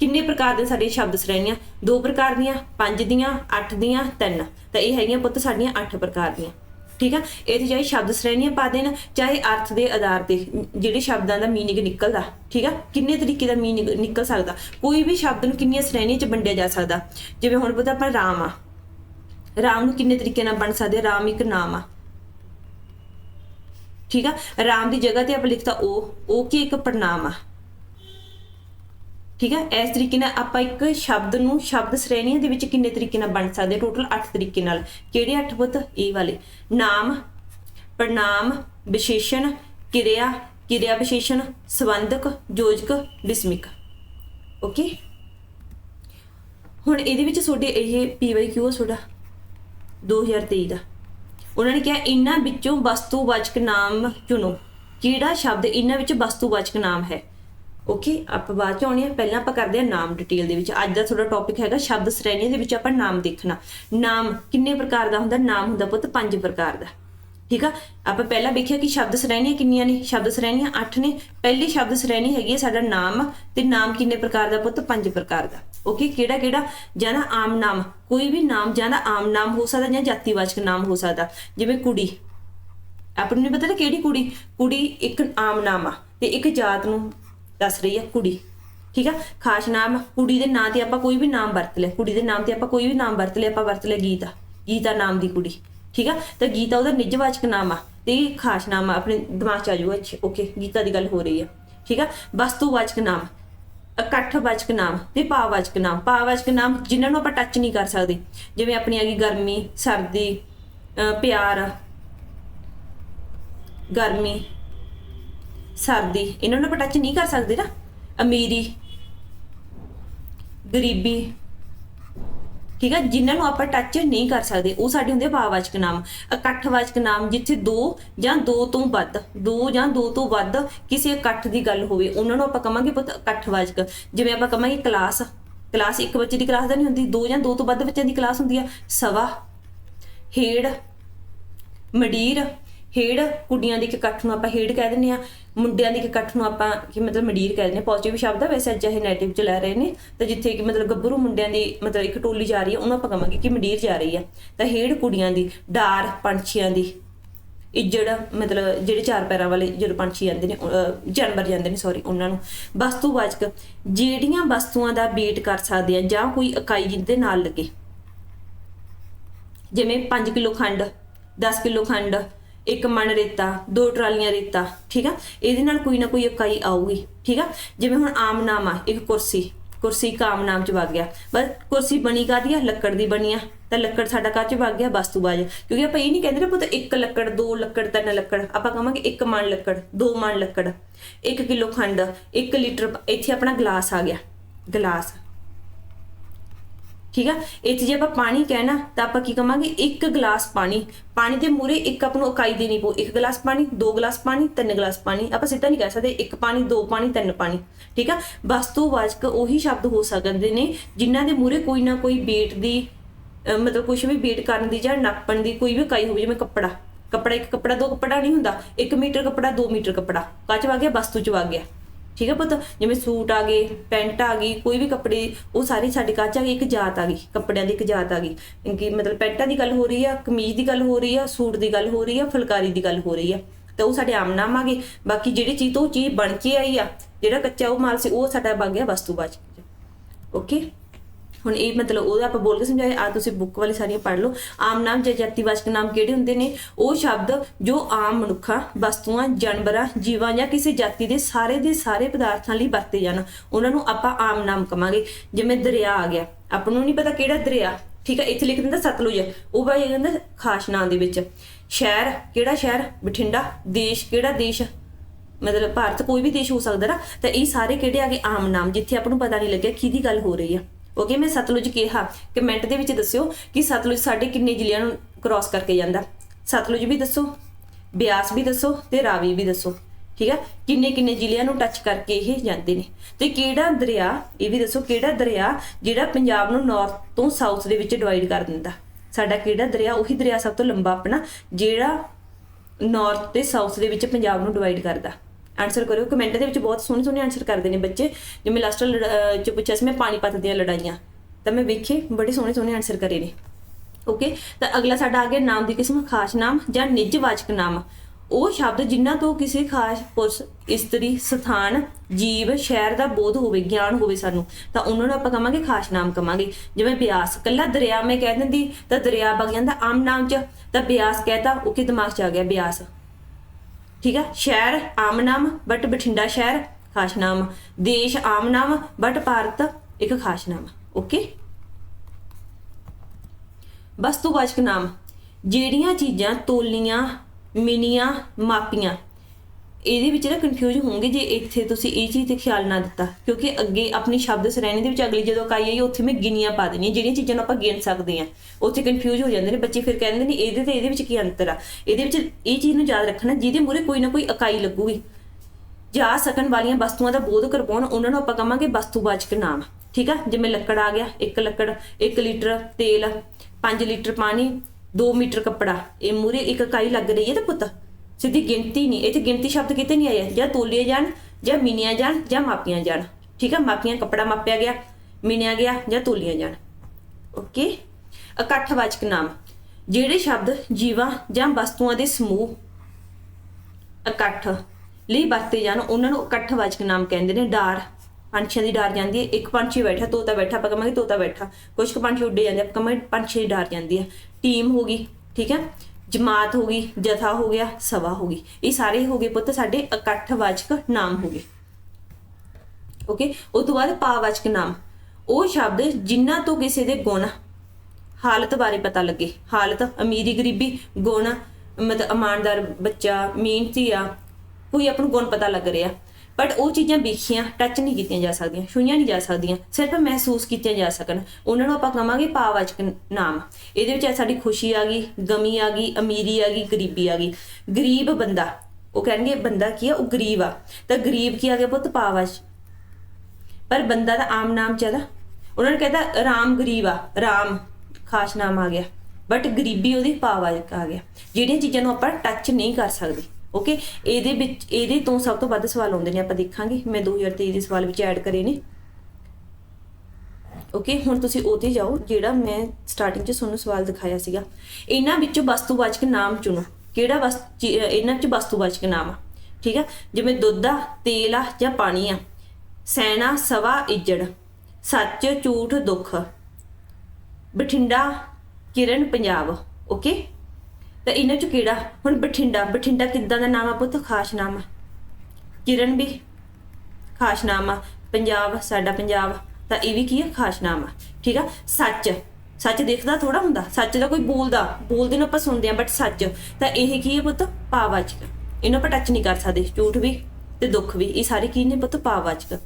S1: ਕਿੰਨੇ ਪ੍ਰਕਾਰ ਦੇ ਸਾਡੀਆਂ ਸ਼ਬਦ ਸ਼੍ਰੇਣੀਆਂ? ਦੋ ਪ੍ਰਕਾਰ ਦੀਆਂ, ਪੰਜ ਦੀਆਂ, ਅੱਠ ਦੀਆਂ, ਤਿੰਨ। ਤਾਂ ਇਹ ਹੈਗੀਆਂ ਪੁੱਤ ਸਾਡੀਆਂ ਅੱਠ ਪ੍ਰਕਾਰ ਦੀਆਂ। ਠੀਕ ਆ? ਇਹਦੇ ਚਾਹੇ ਸ਼ਬਦ ਸ਼੍ਰੇਣੀਆਂ ਪਾ ਦੇਣ, ਚਾਹੇ ਅਰਥ ਦੇ ਆਧਾਰ ਤੇ ਜਿਹੜੇ ਸ਼ਬਦਾਂ ਦਾ ਮੀਨਿੰਗ ਨਿਕਲਦਾ, ਠੀਕ ਆ? ਕਿੰਨੇ ਤਰੀਕੇ ਦਾ ਮੀਨਿੰਗ ਨਿਕਲ ਸਕਦਾ? ਕੋਈ ਵੀ ਸ਼ਬਦ ਨੂੰ ਕਿੰਨੀਆਂ ਸ਼੍ਰੇਣੀਆਂ 'ਚ ਵੰਡਿਆ ਜਾ ਸਕਦਾ? ਜਿਵੇਂ ਹੁਣ ਪਤਾ ਆਪਾਂ ਰਾਮ ਆ। ਰਾਮ ਨੂੰ ਕਿੰਨੇ ਤਰੀਕੇ ਨਾਲ ਬਣ ਸਕਦੇ ਰਾਮ ਇੱਕ ਨਾਮ ਆ। ਠੀਕ ਆ? ਰਾਮ ਦੀ ਜਗ੍ਹਾ ਤੇ ਆਪਾਂ ਲਿਖਤਾ ਉਹ ਉਹ ਕੀ ਇੱਕ ਪ੍ਰਣਾਮ ਆ? ਠੀਕ ਹੈ? ਇਸ ਤਰੀਕੇ ਨਾਲ ਆਪਾਂ ਇੱਕ ਸ਼ਬਦ ਨੂੰ ਸ਼ਬਦ ਸ਼੍ਰੇਣੀਆਂ ਦੇ ਵਿੱਚ ਕਿੰਨੇ ਤਰੀਕੇ ਨਾਲ ਬਣ ਸਕਦੇ ਟੋਟਲ 8 ਤਰੀਕੇ ਨਾਲ। ਕਿਹੜੇ 8 ਪੁੱਤ? ਇਹ ਵਾਲੇ। ਨਾਮ, ਪ੍ਰਣਾਮ, ਵਿਸ਼ੇਸ਼ਣ, ਕਿਰਿਆ ਕਿਰਿਆ ਵਿਸ਼ੇਸ਼ਣ ਸੰਬੰਧਕ, ਯੋਜਕ, ਵਿਸਮਿਕ। ਓਕੇ ਹੁਣ ਇਹਦੇ ਵਿੱਚ ਤੁਹਾਡੇ ਇਹ ਪੀਵਾਈਕਿਊ ਆ ਤੁਹਾਡਾ? 2023 ਦਾ। ਉਹਨਾਂ ਨੇ ਕਿਹਾ ਇਹਨਾਂ ਵਿੱਚੋਂ ਵਸਤੂਵਾਚਕ ਨਾਮ ਚੁਣੋ। ਕਿਹੜਾ ਸ਼ਬਦ ਇਹਨਾਂ ਵਿੱਚ ਵਸਤੂਵਾਚਕ ਨਾਮ ਹੈ? ਓਕੇ ਆਪਾਂ ਬਾਅਦ ਚ ਆਉਣੇ ਆ। ਪਹਿਲਾਂ ਆਪਾਂ ਕਰਦੇ ਹਾਂ ਨਾਮ ਡਿਟੇਲ ਦੇ ਵਿੱਚ। ਅੱਜ ਦਾ ਤੁਹਾਡਾ ਟੌਪਿਕ ਹੈਗਾ ਸ਼ਬਦ ਸ਼੍ਰੇਣੀਆਂ ਦੇ ਵਿੱਚ ਆਪਾਂ ਨਾਮ ਦੇਖਣਾ। ਨਾਮ ਕਿੰਨੇ ਪ੍ਰਕਾਰ ਦਾ ਹੁੰਦਾ? ਨਾਮ ਹੁੰਦਾ ਪੁੱਤ ਪੰਜ ਪ੍ਰਕਾਰ ਦਾ। ਠੀਕ ਆ? ਆਪਾਂ ਪਹਿਲਾਂ ਵੇਖਿਆ ਕਿ ਸ਼ਬਦ ਸ਼੍ਰੇਣੀਆਂ ਕਿੰਨੀਆਂ ਨੇ? ਸ਼ਬਦ ਸ਼੍ਰੇਣੀਆਂ 8 ਨੇ। ਪਹਿਲੀ ਸ਼ਬਦ ਸ਼੍ਰੇਣੀ ਹੈਗੀ ਹੈ ਸਾਡਾ ਨਾਮ ਤੇ ਨਾਮ ਕਿੰਨੇ ਪ੍ਰਕਾਰ ਦਾ ਪੁੱਤ? ਪੰਜ ਪ੍ਰਕਾਰ ਦਾ। ਓਕੇ ਕਿਹੜਾ ਕਿਹੜਾ? ਜਾਂ ਤਾਂ ਆਮ ਨਾਮ। ਕੋਈ ਵੀ ਨਾਮ ਜਾਂ ਤਾਂ ਆਮ ਨਾਮ ਹੋ ਸਕਦਾ ਜਾਂ ਜਾਤੀਵਾਚਕ ਨਾਮ ਹੋ ਸਕਦਾ। ਜਿਵੇਂ ਕੁੜੀ। ਆਪਾਂ ਨੂੰ ਨਹੀਂ ਪਤਾ ਨਾ ਕਿਹੜੀ ਕੁੜੀ? ਕੁੜੀ ਇੱਕ ਆਮ ਨਾਮ ਆ ਤੇ ਇੱਕ ਜਾਤ ਨੂੰ ਦੱਸ ਰਹੀ ਆ ਕੁੜੀ, ਠੀਕ ਆ? ਖਾਸ ਨਾਮ ਕੁੜੀ ਦੇ ਨਾਂ ਤੇ ਆਪਾਂ ਕੋਈ ਵੀ ਨਾਮ ਵਰਤ ਲਿਆ, ਕੁੜੀ ਦੇ ਨਾਮ ਤੇ ਆਪਾਂ ਕੋਈ ਵੀ ਨਾਮ ਵਰਤ ਲਿਆ, ਆਪਾਂ ਵਰਤ ਲਿਆ ਗੀਤਾ ਗੀਤਾ ਨਾਮ ਦੀ ਕੁੜੀ, ਠੀਕ ਆ? ਤਾਂ ਗੀਤਾ ਉਹਦਾ ਨਿਜਵਾਚਕ ਨਾਮ ਆ ਤੇ ਖਾਸ ਨਾਮ ਆ, ਆਪਣੇ ਦਿਮਾਗ ਚ ਆ ਜਾਊਗਾ ਅੱਛਾ, ਓਕੇ, ਗੀਤਾ ਦੀ ਗੱਲ ਹੋ ਰਹੀ ਆ, ਠੀਕ ਆ? ਵਸਤੂਵਾਚਕ ਨਾਮ ਇਕੱਠਵਾਚਕ ਨਾਮ ਤੇ ਭਾਵਵਾਚਕ ਨਾਮ ਭਾਵਵਾਚਕ ਨਾਮ ਜਿਨ੍ਹਾਂ ਨੂੰ ਆਪਾਂ ਟੱਚ ਨਹੀਂ ਕਰ ਸਕਦੇ, ਜਿਵੇਂ ਆਪਣੀ ਆ ਗਈ ਗਰਮੀ, ਸਰਦੀ, ਅਹ ਪਿਆਰ, ਗਰਮੀ ਸਰਦੀ, ਇਹਨਾਂ ਨੂੰ ਆਪਾਂ ਟੱਚ ਨਹੀਂ ਕਰ ਸਕਦੇ ਨਾ। ਅਮੀਰੀ, ਗਰੀਬੀ, ਠੀਕ ਹੈ ਜਿਨ੍ਹਾਂ ਨੂੰ ਆਪਾਂ ਟੱਚ ਨਹੀਂ ਕਰ ਸਕਦੇ, ਉਹ ਸਾਡੇ ਹੁੰਦੇ ਆ ਭਾਵਵਾਚਕ ਨਾਮ। ਇਕੱਠਵਾਚਕ ਨਾਮ ਜਿੱਥੇ ਦੋ ਜਾਂ ਦੋ ਤੋਂ ਵੱਧ, ਦੋ ਜਾਂ ਦੋ ਤੋਂ ਵੱਧ ਕਿਸੇ ਇਕੱਠ ਦੀ ਗੱਲ ਹੋਵੇ, ਉਹਨਾਂ ਨੂੰ ਆਪਾਂ ਕਵਾਂਗੇ ਪੁੱਤ ਇਕੱਠਵਾਚਕ। ਜਿਵੇਂ ਆਪਾਂ ਕਵਾਂਗੇ ਕਲਾਸ ਕਲਾਸ ਇੱਕ ਬੱਚੇ ਦੀ ਕਲਾਸ ਦਾ ਨਹੀਂ ਹੁੰਦੀ, ਦੋ ਜਾਂ ਦੋ ਤੋਂ ਵੱਧ ਬੱਚਿਆਂ ਦੀ ਕਲਾਸ ਹੁੰਦੀ ਆ। ਸਵਾ, ਹੇੜ, ਮਡੀਰ ਹੇੜ ਕੁੜੀਆਂ ਦੀ ਇੱਕ ਇਕੱਠ ਨੂੰ ਆਪਾਂ ਹੇੜ ਕਹਿ ਦਿੰਦੇ ਆ ਮੁੰਡਿਆਂ ਦੀ ਇੱਕ ਇਕੱਠ ਨੂੰ ਆਪਾਂ ਕੀ ਮਤਲਬ ਮਡੀਰ ਕਹਿ ਦਿੰਦੇ ਆ ਪੋਜ਼ਿਟਿਵ ਸ਼ਬਦ ਆ, ਵੈਸੇ ਅੱਜ ਇਹ ਨੈਗੇਟਿਵ ਚ ਲੈ ਰਹੇ ਨੇ, ਤਾਂ ਜਿੱਥੇ ਕਿ ਮਤਲਬ ਗੱਭਰੂ ਮੁੰਡਿਆਂ ਦੀ ਮਤਲਬ ਇੱਕ ਟੋਲੀ ਜਾ ਰਹੀ ਹੈ, ਉਹਨੂੰ ਆਪਾਂ ਕਹਾਂਗੇ ਕਿ ਮਡੀਰ ਜਾ ਰਹੀ ਹੈ। ਤਾਂ ਹੇੜ ਕੁੜੀਆਂ ਦੀ, ਡਾਰ, ਪੰਛੀਆਂ ਦੀ ਇੱਜੜ ਮਤਲਬ ਜਿਹੜੇ ਚਾਰ ਪੈਰਾਂ ਵਾਲੇ ਜਿਹੜੇ ਪੰਛੀ ਜਾਂਦੇ ਨੇ ਜਾਨਵਰ ਜਾਂਦੇ ਨੇ ਸੌਰੀ ਉਹਨਾਂ ਨੂੰ। ਵਸਤੂਵਾਚਕ, ਜਿਹੜੀਆਂ ਵਸਤੂਆਂ ਦਾ ਵੇਟ ਕਰ ਸਕਦੇ ਆ ਜਾਂ ਕੋਈ ਇਕਾਈ ਜਿਹਦੇ ਨਾਲ ਲੱਗੇ। ਜਿਵੇਂ 5 ਕਿਲੋ ਖੰਡ 10 ਕਿਲੋ ਖੰਡ ਇੱਕ ਮਣ ਰੇਤਾ, ਦੋ ਟਰਾਲੀਆਂ ਰੇਤਾ, ਠੀਕ ਆ? ਇਹਦੇ ਨਾਲ ਕੋਈ ਨਾ ਕੋਈ ਇਕਾਈ ਆਊਗੀ, ਠੀਕ ਆ? ਜਿਵੇਂ ਹੁਣ ਆਮ ਨਾਮ ਆ, ਇੱਕ ਕੁਰਸੀ ਕੁਰਸੀ ਇੱਕ ਆਮ ਨਾਮ ਚ ਵਗ ਗਿਆ। ਬਸ ਕੁਰਸੀ ਬਣੀ ਕਾਦੀ ਆ? ਲੱਕੜ ਦੀ ਬਣੀ ਆ। ਤਾਂ ਲੱਕੜ ਸਾਡਾ ਕਾਹ ਚ ਵਗ ਗਿਆ? ਵਸਤੂਵਾਜ ਕਿਉਂਕਿ ਆਪਾਂ ਇਹ ਨਹੀਂ ਕਹਿੰਦੇ ਨਾ ਪੁੱਤ, ਇੱਕ ਲੱਕੜ, ਦੋ ਲੱਕੜ, ਤਿੰਨ ਲੱਕੜ। ਆਪਾਂ ਕਹਾਂਗੇ ਇੱਕ ਮਣ ਲੱਕੜ, ਦੋ ਮਣ ਲੱਕੜ। ਇੱਕ ਕਿਲੋ ਖੰਡ, ਇੱਕ ਲੀਟਰ, ਇੱਥੇ ਆਪਣਾ ਗਲਾਸ ਆ ਗਿਆ। ਗਲਾਸ। ਠੀਕ ਆ? ਇੱਥੇ ਜੇ ਆਪਾਂ ਪਾਣੀ ਕਹਿਣਾ, ਤਾਂ ਆਪਾਂ ਕੀ ਕਵਾਂਗੇ? ਇੱਕ ਗਲਾਸ ਪਾਣੀ। ਪਾਣੀ ਦੇ ਮੂਰੇ ਇੱਕ ਆਪ ਨੂੰ ਇਕਾਈ ਦੇਣੀ ਪਊ। ਇੱਕ ਗਲਾਸ ਪਾਣੀ, ਦੋ ਗਲਾਸ ਪਾਣੀ, ਤਿੰਨ ਗਲਾਸ ਪਾਣੀ। ਆਪਾਂ ਸਿੱਧਾ ਨਹੀਂ ਕਹਿ ਸਕਦੇ। ਇੱਕ ਪਾਣੀ, ਦੋ ਪਾਣੀ, ਤਿੰਨ ਪਾਣੀ। ਠੀਕ ਆ? ਵਸਤੂਵਾਚਕ ਉਹੀ ਸ਼ਬਦ ਹੋ ਸਕਦੇ ਨੇ, ਜਿਨ੍ਹਾਂ ਦੇ ਮੂਰੇ ਕੋਈ ਨਾ ਕੋਈ weight ਦੀ ਮਤਲਬ ਕੁਝ ਵੀ weight ਕਰਨ ਦੀ ਜਾਂ ਨਾਪਣ ਦੀ ਕੋਈ ਵੀ ਇਕਾਈ ਹੋਵੇ, ਜਿਵੇਂ ਕੱਪੜਾ। ਕੱਪੜਾ ਇੱਕ ਕੱਪੜਾ, ਦੋ ਕੱਪੜਾ ਨਹੀਂ ਹੁੰਦਾ। 1 ਮੀਟਰ ਕੱਪੜਾ 2 ਮੀਟਰ ਕੱਪੜਾ। ਕੱਚ ਵਾ ਗਿਆ? ਵਸਤੂ ਚ ਵਾ ਗਿਆ। ਠੀਕ ਹੈ ਪੁੱਤ? ਜਿਵੇਂ ਸੂਟ ਆ ਗਏ, ਪੈਂਟ ਆ ਗਈ, ਕੋਈ ਵੀ ਕੱਪੜੇ, ਉਹ ਸਾਰੀ ਸਾਡੇ ਕੱਚ ਆ ਗਈ, ਇੱਕ ਜਾਤ ਆ ਗਈ, ਕੱਪੜਿਆਂ ਦੀ ਇੱਕ ਜਾਤ ਆ ਗਈ। ਕਿ ਮਤਲਬ ਪੈਂਟਾਂ ਦੀ ਗੱਲ ਹੋ ਰਹੀ ਆ, ਕਮੀਜ਼ ਦੀ ਗੱਲ ਹੋ ਰਹੀ ਆ, ਸੂਟ ਦੀ ਗੱਲ ਹੋ ਰਹੀ ਆ, ਫੁਲਕਾਰੀ ਦੀ ਗੱਲ ਹੋ ਰਹੀ ਆ। ਤਾਂ ਉਹ ਸਾਡੇ ਆਮ ਨਾਮ ਆ ਗਏ। ਬਾਕੀ ਜਿਹੜੀ ਚੀਜ਼ ਤੋਂ ਉਹ ਚੀਜ਼ ਬਣ ਕੇ ਆਈ ਆ, ਜਿਹੜਾ ਕੱਚਾ ਉਹ ਮਾਲ ਸੀ, ਉਹ ਸਾਡਾ ਬਣ ਗਿਆ ਵਸਤੂ ਵਸਤੂਵਾਚਕ ਓਕੇ? ਹੁਣ ਇਹ ਮਤਲਬ ਉਹਦਾ ਆਪਾਂ ਬੋਲ ਕੇ ਸਮਝਾਏ ਆ ਤੁਸੀਂ ਬੁੱਕ ਵਾਲੀ ਸਾਰੀਆਂ ਪੜ੍ਹ ਲਓ। ਆਮ ਨਾਮ ਜਾਂ ਜਾਤੀਵਾਚਕ ਨਾਮ ਕਿਹੜੇ ਹੁੰਦੇ ਨੇ? ਉਹ ਸ਼ਬਦ ਜੋ ਆਮ ਮਨੁੱਖਾਂ, ਵਸਤੂਆਂ, ਜਾਨਵਰਾਂ, ਜੀਵਾਂ ਜਾਂ ਕਿਸੇ ਜਾਤੀ ਦੇ ਸਾਰੇ ਦੇ ਸਾਰੇ ਪਦਾਰਥਾਂ ਲਈ ਵਰਤੇ ਜਾਣ। ਉਹਨਾਂ ਨੂੰ ਆਪਾਂ ਆਮ ਨਾਮ ਕਵਾਂਗੇ। ਜਿਵੇਂ ਦਰਿਆ ਆ ਗਿਆ। ਆਪਾਂ ਨੂੰ ਨਹੀਂ ਪਤਾ ਕਿਹੜਾ ਦਰਿਆ। ਠੀਕ ਹੈ ਇੱਥੇ ਲਿਖ ਦਿੰਦਾ ਸਤਲੁਜ। ਉਹ ਬਾਈ ਕਹਿੰਦਾ ਖਾਸ ਨਾਂ ਦੇ ਵਿੱਚ। ਸ਼ਹਿਰ, ਕਿਹੜਾ ਸ਼ਹਿਰ? ਬਠਿੰਡਾ। ਦੇਸ਼, ਕਿਹੜਾ ਦੇਸ਼? ਮਤਲਬ ਭਾਰਤ, ਕੋਈ ਵੀ ਦੇਸ਼ ਹੋ ਸਕਦਾ ਨਾ। ਤਾਂ ਇਹ ਸਾਰੇ ਕਿਹੜੇ ਆ ਗਏ? ਆਮ ਨਾਮ, ਜਿੱਥੇ ਆਪਾਂ ਨੂੰ ਪਤਾ ਨਹੀਂ ਲੱਗਿਆ ਕਿਹਦੀ ਗੱਲ ਹੋ ਰਹੀ ਆ। ਓਕੇ ਮੈਂ ਸਤਲੁਜ ਕਿਹਾ ਕਮੈਂਟ ਦੇ ਵਿੱਚ ਦੱਸਿਓ ਕਿ ਸਤਲੁਜ ਸਾਡੇ ਕਿੰਨੇ ਜ਼ਿਲ੍ਹਿਆਂ ਨੂੰ ਕ੍ਰਾਸ ਕਰਕੇ ਜਾਂਦਾ। ਸਤਲੁਜ ਵੀ ਦੱਸੋ, ਬਿਆਸ ਵੀ ਦੱਸੋ ਤੇ ਰਾਵੀ ਵੀ ਦੱਸੋ। ਠੀਕ ਆ? ਕਿੰਨੇ ਕਿੰਨੇ ਜ਼ਿਲ੍ਹਿਆਂ ਨੂੰ ਟੱਚ ਕਰਕੇ ਇਹ ਜਾਂਦੇ ਨੇ। ਤੇ ਕਿਹੜਾ ਦਰਿਆ, ਇਹ ਵੀ ਦੱਸੋ ਕਿਹੜਾ ਦਰਿਆ ਜਿਹੜਾ ਪੰਜਾਬ ਨੂੰ ਨਾਰਥ ਤੋਂ ਸਾਊਥ ਦੇ ਵਿੱਚ ਡਿਵਾਈਡ ਕਰ ਦਿੰਦਾ? ਸਾਡਾ ਕਿਹੜਾ ਦਰਿਆ? ਉਹੀ ਦਰਿਆ ਸਭ ਤੋਂ ਲੰਬਾ ਆਪਣਾ, ਜਿਹੜਾ ਨਾਰਥ ਤੇ ਸਾਊਥ ਦੇ ਵਿੱਚ ਪੰਜਾਬ ਨੂੰ ਡਿਵਾਈਡ ਕਰਦਾ। ਆਨਸਰ ਕਰਿਓ। ਕਮੈਂਟ ਦੇ ਵਿੱਚ ਬਹੁਤ ਸੋਹਣੇ ਸੋਹਣੇ ਆਨਸਰ ਕਰਦੇ ਨੇ ਬੱਚੇ। ਜਿਵੇਂ ਲਾਸਟ ਚ ਪੁੱਛਿਆ ਸੀ ਮੈਂ ਪਾਣੀਪਤ ਦੀਆਂ ਲੜਾਈਆਂ। ਤਾਂ ਮੈਂ ਵੇਖੇ, ਬੜੇ ਸੋਹਣੇ ਸੋਹਣੇ ਆਨਸਰ ਕਰੇ ਨੇ। ਓਕੇ ਤਾਂ ਅਗਲਾ ਸਾਡਾ ਆ ਗਿਆ ਨਾਮ ਦੀ ਕਿਸਮ, ਖਾਸ ਨਾਮ ਜਾਂ ਨਿਜਵਾਚਕ ਨਾਮ। ਉਹ ਸ਼ਬਦ ਜਿਨ੍ਹਾਂ ਤੋਂ ਕਿਸੇ ਖਾਸ ਪੁਰਸ਼, ਇਸਤਰੀ, ਸਥਾਨ, ਜੀਵ, ਸ਼ਹਿਰ ਦਾ ਬੋਧ ਹੋਵੇ, ਗਿਆਨ ਹੋਵੇ ਸਾਨੂੰ, ਤਾਂ ਉਹਨਾਂ ਨੂੰ ਆਪਾਂ ਕਹਾਂਗੇ ਖਾਸ ਨਾਮ ਕਵਾਂਗੇ ਜਿਵੇਂ ਬਿਆਸ, ਕੱਲਾ ਦਰਿਆ ਮੈਂ ਕਹਿ ਦਿੰਦੀ, ਤਾਂ ਦਰਿਆ ਵਗ ਜਾਂਦਾ ਆਮ ਨਾਮ ਚ। ਤਾਂ ਬਿਆਸ ਕਹਿਤਾ ਉਹ ਕਿ ਦਿਮਾਗ ਚ ਆ ਗਿਆ ਬਿਆਸ। ਠੀਕ ਆ? ਸ਼ਹਿਰ, ਆਮ ਨਾਮ ਬਟ ਬਠਿੰਡਾ ਸ਼ਹਿਰ, ਖਾਸ ਨਾਮ। ਦੇਸ਼, ਆਮ ਨਾਮ ਬਟ ਭਾਰਤ, ਇੱਕ ਖਾਸ ਨਾਮ। ਓਕੇ ਵਸਤੂਵਾਚਕ ਨਾਮ। ਜਿਹੜੀਆਂ ਚੀਜ਼ਾਂ, ਤੋਲੀਆਂ, ਮਿਨੀਆਂ, ਮਾਪੀਆਂ ਇਹਦੇ ਵਿੱਚ ਨਾ ਕਨਫਿਊਜ਼ ਹੋਵੋਗੇ ਜੇ ਇੱਥੇ ਤੁਸੀਂ ਇਹ ਚੀਜ਼ ਤੇ ਖਿਆਲ ਨਾ ਦਿੱਤਾ। ਕਿਉਂਕਿ ਅੱਗੇ ਆਪਣੀ ਸ਼ਬਦ ਸਰੇਣੀ ਦੇ ਵਿੱਚ ਅਗਲੀ ਜਦੋਂ ਇਕਾਈ ਆਈ, ਉੱਥੇ ਮੈਂ ਗਿਣੀਆਂ ਪਾ ਦੇਣੀ ਜਿਹੜੀਆਂ ਚੀਜ਼ਾਂ ਨੂੰ ਆਪਾਂ ਗਿਣ ਸਕਦੇ ਹਾਂ। ਉੱਥੇ ਕਨਫਿਊਜ਼ ਹੋ ਜਾਂਦੇ ਨੇ, ਬੱਚੇ ਫਿਰ ਕਹਿੰਦੇ ਨੇ, ਇਹਦੇ ਤੇ ਇਹਦੇ ਵਿੱਚ ਕੀ ਅੰਤਰ ਆ? ਇਹਦੇ ਵਿੱਚ ਇਹ ਚੀਜ਼ ਨੂੰ ਯਾਦ ਰੱਖਣਾ, ਜਿਹਦੇ ਮੂਹਰੇ ਕੋਈ ਨਾ ਕੋਈ ਇਕਾਈ ਲੱਗੂਗੀ। ਜਾ ਸਕਣ ਵਾਲੀਆਂ ਵਸਤੂਆਂ ਦਾ ਬੋਧ ਕਰਵਾਉਣ, ਉਹਨਾਂ ਨੂੰ ਆਪਾਂ ਕਹਾਂਗੇ ਵਸਤੂਵਾਚਕ ਨਾਮ। ਠੀਕ ਆ? ਜਿਵੇਂ ਲੱਕੜ ਆ ਗਿਆ, ਇੱਕ ਲੱਕੜ 1 ਲੀਟਰ ਤੇਲ 5 ਲੀਟਰ ਪਾਣੀ 2 ਮੀਟਰ ਕੱਪੜਾ। ਇਹ ਮੂਰੇ ਇੱਕ ਇਕਾਈ ਲੱਗ ਰਹੀ ਹੈ ਤੇ ਪੁੱਤ? ਸਿੱਧੀ ਗਿਣਤੀ ਨਹੀਂ ਇੱਥੇ ਗਿਣਤੀ ਸ਼ਬਦ ਕਿਤੇ ਨਹੀਂ ਆਇਆ ਜਾਂ ਤੋਲੀਆਂ ਜਾਣ, ਜਾਂ ਮਿਣਿਆ ਜਾਣ, ਜਾਂ ਮਾਪੀਆਂ ਜਾਣ? ਠੀਕ ਆ, ਮਾਪੀਆਂ ਕੱਪੜਾ ਮਾਪਿਆ ਗਿਆ ਮਿਣਿਆ ਗਿਆ, ਜਾਂ ਤੋਲੀਆਂ ਜਾਣ? ਓਕੇ? ਇਕੱਠਵਾਚਕ ਨਾਮ। ਜਿਹੜੇ ਸ਼ਬਦ ਜੀਵਾਂ ਜਾਂ ਵਸਤੂਆਂ ਦੇ ਸਮੂਹ ਇਕੱਠ ਲਈ ਵਰਤੇ ਜਾਣ, ਉਹਨਾਂ ਨੂੰ ਇਕੱਠਵਾਚਕ ਨਾਮ ਕਹਿੰਦੇ ਨੇ। ਡਾਰ, ਪੰਛੀਆਂ ਦੀ ਡਾਰ ਜਾਂਦੀ ਹੈ। ਇੱਕ ਪੰਛੀ ਬੈਠਾ ਤੋਤਾ ਬੈਠਾ, ਆਪਾਂ ਕਹਾਂਗੇ ਤੋਤਾ ਬੈਠਾ। ਕੁਝ ਕੁ ਪੰਛੀ ਉੱਡੇ ਜਾਂਦੇ ਆਪਾਂ ਕਹਾਂਗੇ ਪੰਛੀ ਦੀ ਡਾਰ ਜਾਂਦੀ ਹੈ। ਟੀਮ ਹੋ ਗਈ, ਠੀਕ ਹੈ ਜਮਾਤ ਹੋ ਗਈ, ਜਥਾ ਹੋ ਗਿਆ ਸਵਾ ਹੋ ਗਈ। ਇਹ ਸਾਰੇ ਹੋ ਗਏ ਪੁੱਤ ਸਾਡੇ ਇਕੱਠਵਾਚਕ ਨਾਮ ਹੋ ਗਏ। ਓਕੇ ਉਸ ਤੋਂ ਬਾਅਦ ਪਾਵਾਚਕ ਨਾਮ। ਉਹ ਸ਼ਬਦ ਜਿਨ੍ਹਾਂ ਤੋਂ ਕਿਸੇ ਦੇ ਗੁਣ ਹਾਲਤ ਬਾਰੇ ਪਤਾ ਲੱਗੇ। ਹਾਲਤ, ਅਮੀਰੀ ਗਰੀਬੀ, ਗੁਣ ਮਤਲਬ ਇਮਾਨਦਾਰ ਬੱਚਾ ਮਿਹਨਤੀ ਆ ਕੋਈ ਆਪਾਂ ਨੂੰ ਗੁਣ ਪਤਾ ਲੱਗ ਰਿਹਾ। ਬਟ ਉਹ ਚੀਜ਼ਾਂ ਵੇਖੀਆਂ ਟੱਚ ਨਹੀਂ ਕੀਤੀਆਂ ਜਾ ਸਕਦੀਆਂ, ਛੂਈਆਂ ਨਹੀਂ ਜਾ ਸਕਦੀਆਂ, ਸਿਰਫ ਮਹਿਸੂਸ ਕੀਤੀਆਂ ਜਾ ਸਕਣ। ਉਹਨਾਂ ਨੂੰ ਆਪਾਂ ਕਹਾਂਗੇ ਪਾਵਾਚਕ ਨਾਮ। ਇਹਦੇ ਵਿੱਚ ਸਾਡੀ ਖੁਸ਼ੀ ਆ ਗਈ, ਗਮੀ ਆ ਗਈ, ਅਮੀਰੀ ਆ ਗਈ, ਗਰੀਬੀ ਆ ਗਈ। ਗਰੀਬ ਬੰਦਾ, ਉਹ ਕਹਿਣਗੇ ਬੰਦਾ ਕੀ ਆ? ਉਹ ਗਰੀਬ ਆ। ਤਾਂ ਗਰੀਬ ਕੀ ਆ ਗਿਆ ਪੁੱਤ? ਪਾਵਾਚ ਪਰ ਬੰਦਾ ਦਾ ਆਮ ਨਾਮ ਚਲਾ ਉਹਨਾਂ ਨੇ ਕਹਿੰਦਾ ਰਾਮ ਗਰੀਬ ਆ, ਰਾਮ, ਖਾਸ ਨਾਮ ਆ ਗਿਆ। ਬਟ ਗਰੀਬੀ ਉਹਦੀ ਪਾਵਾਜਕ ਆ ਗਿਆ। ਜਿਹੜੀਆਂ ਚੀਜ਼ਾਂ ਨੂੰ ਆਪਾਂ ਟੱਚ ਨਹੀਂ ਕਰ ਸਕਦੇ। ਓਕੇ ਇਹਦੇ ਵਿੱਚ, ਇਹਦੇ ਤੋਂ ਸਭ ਤੋਂ ਵੱਧ ਸਵਾਲ ਆਉਂਦੇ ਨੇ, ਆਪਾਂ ਦੇਖਾਂਗੇ। ਮੈਂ 2023 ਦੇ ਸਵਾਲ ਵਿੱਚ ਐਡ ਕਰੇ ਨੇ। ਓਕੇ ਹੁਣ ਤੁਸੀਂ ਉਹਤੇ ਜਾਓ, ਜਿਹੜਾ ਮੈਂ ਸਟਾਰਟਿੰਗ 'ਚ ਤੁਹਾਨੂੰ ਸਵਾਲ ਦਿਖਾਇਆ ਸੀਗਾ। ਇਹਨਾਂ ਵਿੱਚੋਂ ਵਸਤੂਵਾਚਕ ਨਾਮ ਚੁਣੋ। ਕਿਹੜਾ ਵਸ ਇਹਨਾਂ ਵਿੱਚ ਵਸਤੂਵਾਚਕ ਨਾਮ ਆ? ਠੀਕ ਆ? ਜਿਵੇਂ ਦੁੱਧ ਆ, ਤੇਲ ਆ ਜਾਂ ਪਾਣੀ ਆ। ਸੈਣਾ, ਸਵਾ, ਇੱਜੜ। ਸੱਚ, ਝੂਠ, ਦੁੱਖ। ਬਠਿੰਡਾ, ਕਿਰਨ, ਪੰਜਾਬ। ਓਕੇ ਤਾਂ ਇਹਨਾਂ ਚ ਕਿਹੜਾ? ਹੁਣ ਬਠਿੰਡਾ ਬਠਿੰਡਾ ਕਿੱਦਾਂ ਦਾ ਨਾਮ ਆ ਪੁੱਤ? ਖਾਸ ਨਾਮ ਆ। ਕਿਰਨ ਵੀ ਖਾਸ ਨਾਮ ਆ। ਪੰਜਾਬ, ਸਾਡਾ ਪੰਜਾਬ। ਤਾਂ ਇਹ ਵੀ ਕੀ ਆ? ਖਾਸ ਨਾਮ ਆ। ਠੀਕ ਆ? ਸੱਚ। ਸੱਚ ਦੇਖਦਾ ਥੋੜਾ ਹੁੰਦਾ। ਸੱਚ ਦਾ ਕੋਈ ਬੋਲਦਾ। ਬੋਲਦੇ ਨੂੰ ਆਪਾਂ ਸੁਣਦੇ ਆ ਬਟ ਸੱਚ। ਤਾਂ ਇਹ ਕੀ ਹੈ ਪੁੱਤ? ਪਾਵਾਚਕ। ਇਹਨੂੰ ਆਪਾਂ ਟੱਚ ਨਹੀਂ ਕਰ ਸਕਦੇ। ਝੂਠ ਵੀ ਤੇ ਦੁੱਖ ਵੀ। ਇਹ ਸਾਰੇ ਕੀ ਨੇ ਪੁੱਤ? ਪਾਵਾਚਕ।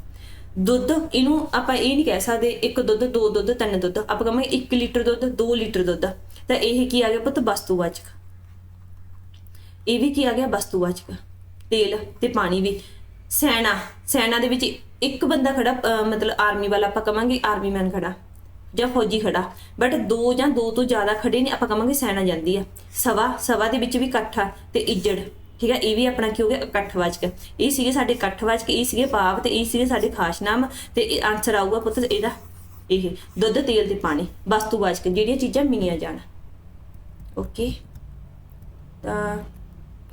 S1: ਦੁੱਧ, ਇਹਨੂੰ ਆਪਾਂ ਇਹ ਨਹੀਂ ਕਹਿ ਸਕਦੇ। ਇੱਕ ਦੁੱਧ, ਦੋ ਦੁੱਧ, ਤਿੰਨ ਦੁੱਧ। ਆਪਾਂ ਕਹਾਂਗੇ 1 ਲੀਟਰ ਦੁੱਧ 2 ਲੀਟਰ ਦੁੱਧ। ਤਾਂ ਇਹ ਕੀ ਆ ਗਿਆ ਪੁੱਤ? ਵਸਤੂਵਾਚਕ। ਇਹ ਵੀ ਕੀ ਆ ਗਿਆ ਵਸਤੂਵਾਚਕ ਤੇਲ ਤੇ ਪਾਣੀ ਵੀ। ਸੈਨਾ ਸੈਨਾ ਦੇ ਵਿੱਚ ਇੱਕ ਬੰਦਾ ਖੜਾ ਮਤਲਬ ਆਰਮੀ ਵਾਲਾ, ਆਪਾਂ ਕਵਾਂਗੇ ਆਰਮੀ ਮੈਨ ਖੜਾ ਜਾਂ ਫੌਜੀ ਖੜਾ। ਬਟ ਦੋ ਜਾਂ ਦੋ ਤੋਂ ਜ਼ਿਆਦਾ ਖੜੇ ਨੇ, ਆਪਾਂ ਕਵਾਂਗੇ ਸੈਨਾ ਜਾਂਦੀ ਆ। ਸਵਾ ਸਵਾ ਦੇ ਵਿੱਚ ਵੀ ਇਕੱਠਾ ਤੇ ਇੱਜੜ। ਠੀਕ ਹੈ ਇਹ ਵੀ ਆਪਣਾ ਕੀ ਹੋ ਗਿਆ? ਇਕੱਠਵਾਚਕ। ਇਹ ਸੀਗੇ ਸਾਡੇ ਇਕੱਠਵਾਚਕ, ਇਹ ਸੀਗੇ ਭਾਵ ਤੇ ਇਹ ਸੀਗੇ ਸਾਡੇ ਖਾਸ ਨਾਮ ਤੇ ਆਨਸਰ ਆਊਗਾ ਪੁੱਤ ਇਹਦਾ। ਇਹ ਦੁੱਧ, ਤੇਲ ਤੇ ਪਾਣੀ, ਵਸਤੂਵਾਚਕ, ਜਿਹੜੀਆਂ ਚੀਜ਼ਾਂ ਮਿਲੀਆਂ ਜਾਣ। ਓਕੇ ਤਾਂ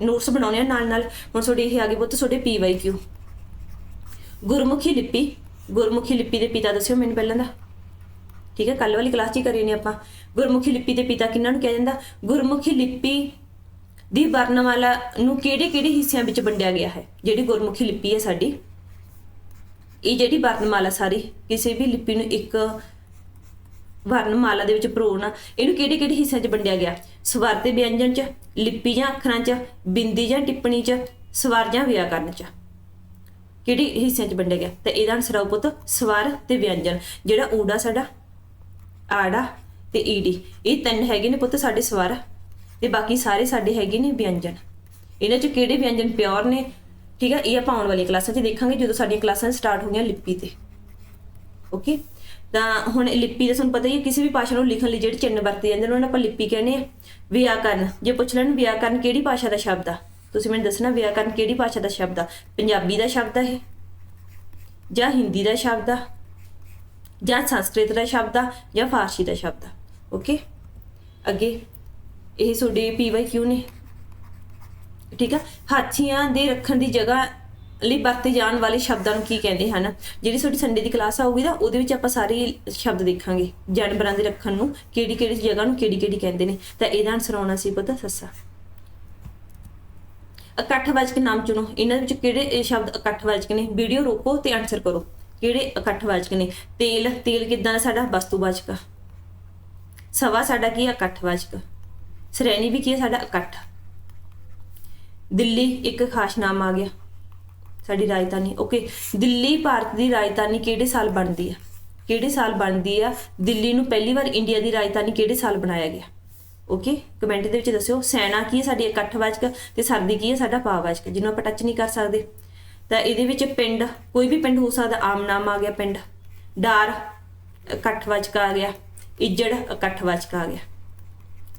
S1: ਨੋਟਸ ਬਣਾਉਣੇ ਆ ਨਾਲ ਨਾਲ ਹੁਣ ਤੁਹਾਡੇ ਇਹ ਆ ਗਏ ਪੁੱਤ, ਤੁਹਾਡੇ ਪੀਵਾਈਕਿਊ ਗੁਰਮੁਖੀ ਲਿਪੀ ਗੁਰਮੁਖੀ ਲਿਪੀ ਦੇ ਪਿਤਾ ਦੱਸਿਓ ਮੈਨੂੰ ਪਹਿਲਾਂ ਦਾ। ਠੀਕ ਹੈ ਕੱਲ ਵਾਲੀ ਕਲਾਸ 'ਚ ਹੀ ਕਰੀ ਨੇ ਆਪਾਂ। ਗੁਰਮੁਖੀ ਲਿਪੀ ਦੇ ਪਿਤਾ ਕਿਹਨਾਂ ਨੂੰ ਕਿਹਾ ਜਾਂਦਾ? ਗੁਰਮੁਖੀ ਲਿਪੀ ਦੀ ਵਰਣਮਾਲਾ ਨੂੰ ਕਿਹੜੇ ਕਿਹੜੇ ਹਿੱਸਿਆਂ ਵਿੱਚ ਵੰਡਿਆ ਗਿਆ ਹੈ? ਜਿਹੜੀ ਗੁਰਮੁਖੀ ਲਿਪੀ ਹੈ ਸਾਡੀ, ਇਹ ਜਿਹੜੀ ਵਰਣਮਾਲਾ ਸਾਰੀ, ਕਿਸੇ ਵੀ ਲਿਪੀ ਨੂੰ ਇੱਕ ਵਰਣਮਾਲਾ ਦੇ ਵਿੱਚ ਪਰੋਣਾ ਇਹਨੂੰ ਕਿਹੜੇ ਕਿਹੜੇ ਹਿੱਸਿਆਂ 'ਚ ਵੰਡਿਆ ਗਿਆ? ਸਵਰ ਤੇ ਵਿਅੰਜਨ 'ਚ, ਲਿਪੀ ਜਾਂ ਅੱਖਰਾਂ 'ਚ, ਬਿੰਦੀ ਜਾਂ ਟਿੱਪਣੀ 'ਚ, ਸਵਰ ਜਾਂ ਵਿਆਕਰਨ 'ਚ? ਕਿਹੜੇ ਹਿੱਸਿਆਂ 'ਚ ਵੰਡਿਆ ਗਿਆ? ਤਾਂ ਇਹਦਾ ਆਨਸਰ ਆਉ ਪੁੱਤ, ਸਵਰ ਤੇ ਵਿਅੰਜਨ, ਜਿਹੜਾ ਊੜਾ ਸਾਡਾ ਆੜਾ ਤੇ ਈਡੀ ਇਹ ਤਿੰਨ ਹੈਗੇ ਨੇ ਪੁੱਤ ਸਾਡੇ ਸਵਰ ਤੇ ਬਾਕੀ ਸਾਰੇ ਸਾਡੇ ਹੈਗੇ ਨੇ ਵਿਅੰਜਨ। ਇਹਨਾਂ 'ਚ ਕਿਹੜੇ ਵਿਅੰਜਨ ਪਿਓਰ ਨੇ? ਠੀਕ ਆ, ਇਹ ਆਪਾਂ ਆਉਣ ਵਾਲੀ ਕਲਾਸਾਂ 'ਚ ਦੇਖਾਂਗੇ ਜਦੋਂ ਸਾਡੀਆਂ ਕਲਾਸਾਂ ਸਟਾਰਟ ਹੋਈਆਂ ਲਿਪੀ ਤੇ। ਓਕੇ ਤਾਂ ਹੁਣ ਲਿਪੀ ਦਾ ਤੁਹਾਨੂੰ ਪਤਾ ਹੀ ਹੈ, ਕਿਸੇ ਵੀ ਭਾਸ਼ਾ ਨੂੰ ਲਿਖਣ ਲਈ ਜਿਹੜੇ ਚਿੰਨ੍ਹ ਵਰਤੇ ਜਾਂਦੇ ਨੇ, ਉਹਨਾਂ ਨੂੰ ਆਪਾਂ ਲਿਪੀ ਕਹਿੰਦੇ ਆ ਵਿਆਕਰਨ, ਜੇ ਪੁੱਛ ਲੈਣ ਵਿਆਕਰਨ ਕਿਹੜੀ ਭਾਸ਼ਾ ਦਾ ਸ਼ਬਦ ਆ? ਤੁਸੀਂ ਮੈਨੂੰ ਦੱਸਣਾ ਵਿਆਕਰਨ ਕਿਹੜੀ ਭਾਸ਼ਾ ਦਾ ਸ਼ਬਦ ਆ? ਪੰਜਾਬੀ ਦਾ ਸ਼ਬਦ ਆ ਇਹ? ਜਾਂ ਹਿੰਦੀ ਦਾ ਸ਼ਬਦ ਆ? ਜਾਂ ਸੰਸਕ੍ਰਿਤ ਦਾ ਸ਼ਬਦ ਆ? ਜਾਂ ਫਾਰਸੀ ਦਾ ਸ਼ਬਦ ਆ? ਓਕੇ? ਅੱਗੇ, ਇਹ ਤੁਹਾਡੇ ਕਿਉਂ ਨੇ? ਠੀਕ ਆ? ਹਾਥੀਆਂ ਦੇ ਰੱਖਣ ਦੀ ਜਗ੍ਹਾ ਲਈ ਵਰਤੇ ਜਾਣ ਵਾਲੇ ਸ਼ਬਦਾਂ ਨੂੰ ਕੀ ਕਹਿੰਦੇ ਹਨ? ਜਿਹੜੀ ਤੁਹਾਡੀ ਸੰਡੇ ਦੀ ਕਲਾਸ ਆਊਗੀ ਨਾ, ਉਹਦੇ ਵਿੱਚ ਆਪਾਂ ਸਾਰੇ ਸ਼ਬਦ ਦੇਖਾਂਗੇ। ਜਾਨਵਰਾਂ ਦੇ ਰੱਖਣ ਨੂੰ ਕਿਹੜੀ ਕਿਹੜੀ ਜਗ੍ਹਾ ਨੂੰ ਕਿਹੜੀ ਕਿਹੜੀ ਕਹਿੰਦੇ ਨੇ। ਤਾਂ ਇਹਦਾ ਆਨਸਰ ਆਉਣਾ ਸੀ ਪਤਾ ਸੱਸਾ। ਇਕੱਠਵਾਚਕ ਨਾਮ ਚੁਣੋ। ਇਹਨਾਂ ਵਿੱਚ ਕਿਹੜੇ ਸ਼ਬਦ ਇਕੱਠਵਾਚਕ ਨੇ? ਵੀਡੀਓ ਰੋਕੋ ਤੇ ਆਨਸਰ ਕਰੋ। ਕਿਹੜੇ ਇਕੱਠਵਾਚਕ ਨੇ? ਤੇਲ ਤੇਲ ਕਿਦਾਂ ਦਾ ਸਾਡਾ? ਵਸਤੂਵਾਚਕ ਆ ਸਵਾ ਸਾਡਾ ਕੀ ਹੈ ਇਕੱਠਵਾਚਕ ਸ਼੍ਰੇਣੀ ਵੀ ਕੀ ਹੈ ਸਾਡਾ? ਇਕੱਠ। ਦਿੱਲੀ, ਇੱਕ ਖਾਸ ਨਾਮ ਆ ਗਿਆ। ਸਾਡੀ ਰਾਜਧਾਨੀ। ਓਕੇ ਦਿੱਲੀ ਭਾਰਤ ਦੀ ਰਾਜਧਾਨੀ ਕਿਹੜੇ ਸਾਲ ਬਣਦੀ ਆ? ਕਿਹੜੇ ਸਾਲ ਬਣਦੀ ਆ? ਦਿੱਲੀ ਨੂੰ ਪਹਿਲੀ ਵਾਰ ਇੰਡੀਆ ਦੀ ਰਾਜਧਾਨੀ ਕਿਹੜੇ ਸਾਲ ਬਣਾਇਆ ਗਿਆ? ਓਕੇ ਕਮੈਂਟ ਦੇ ਵਿੱਚ ਦੱਸਿਓ, ਸੈਨਾ ਕੀ ਹੈ ਸਾਡੀ ਇਕੱਠਵਾਚਕ ਤੇ ਸਰਦੀ ਕੀ ਹੈ ਸਾਡਾ ਭਾਵਵਾਚਕ ਜਿਹਨੂੰ ਆਪਾਂ ਟੱਚ ਨਹੀਂ ਕਰ ਸਕਦੇ। ਤਾਂ ਇਹਦੇ ਵਿੱਚ ਪਿੰਡ, ਕੋਈ ਵੀ ਪਿੰਡ ਹੋ ਸਕਦਾ, ਆਮ ਨਾਮ ਆ ਗਿਆ ਪਿੰਡ। ਡਾਰ, ਇਕੱਠਵਾਚਕ ਆ ਗਿਆ। ਇੱਜੜ, ਇਕੱਠਵਾਚਕ ਆ ਗਿਆ।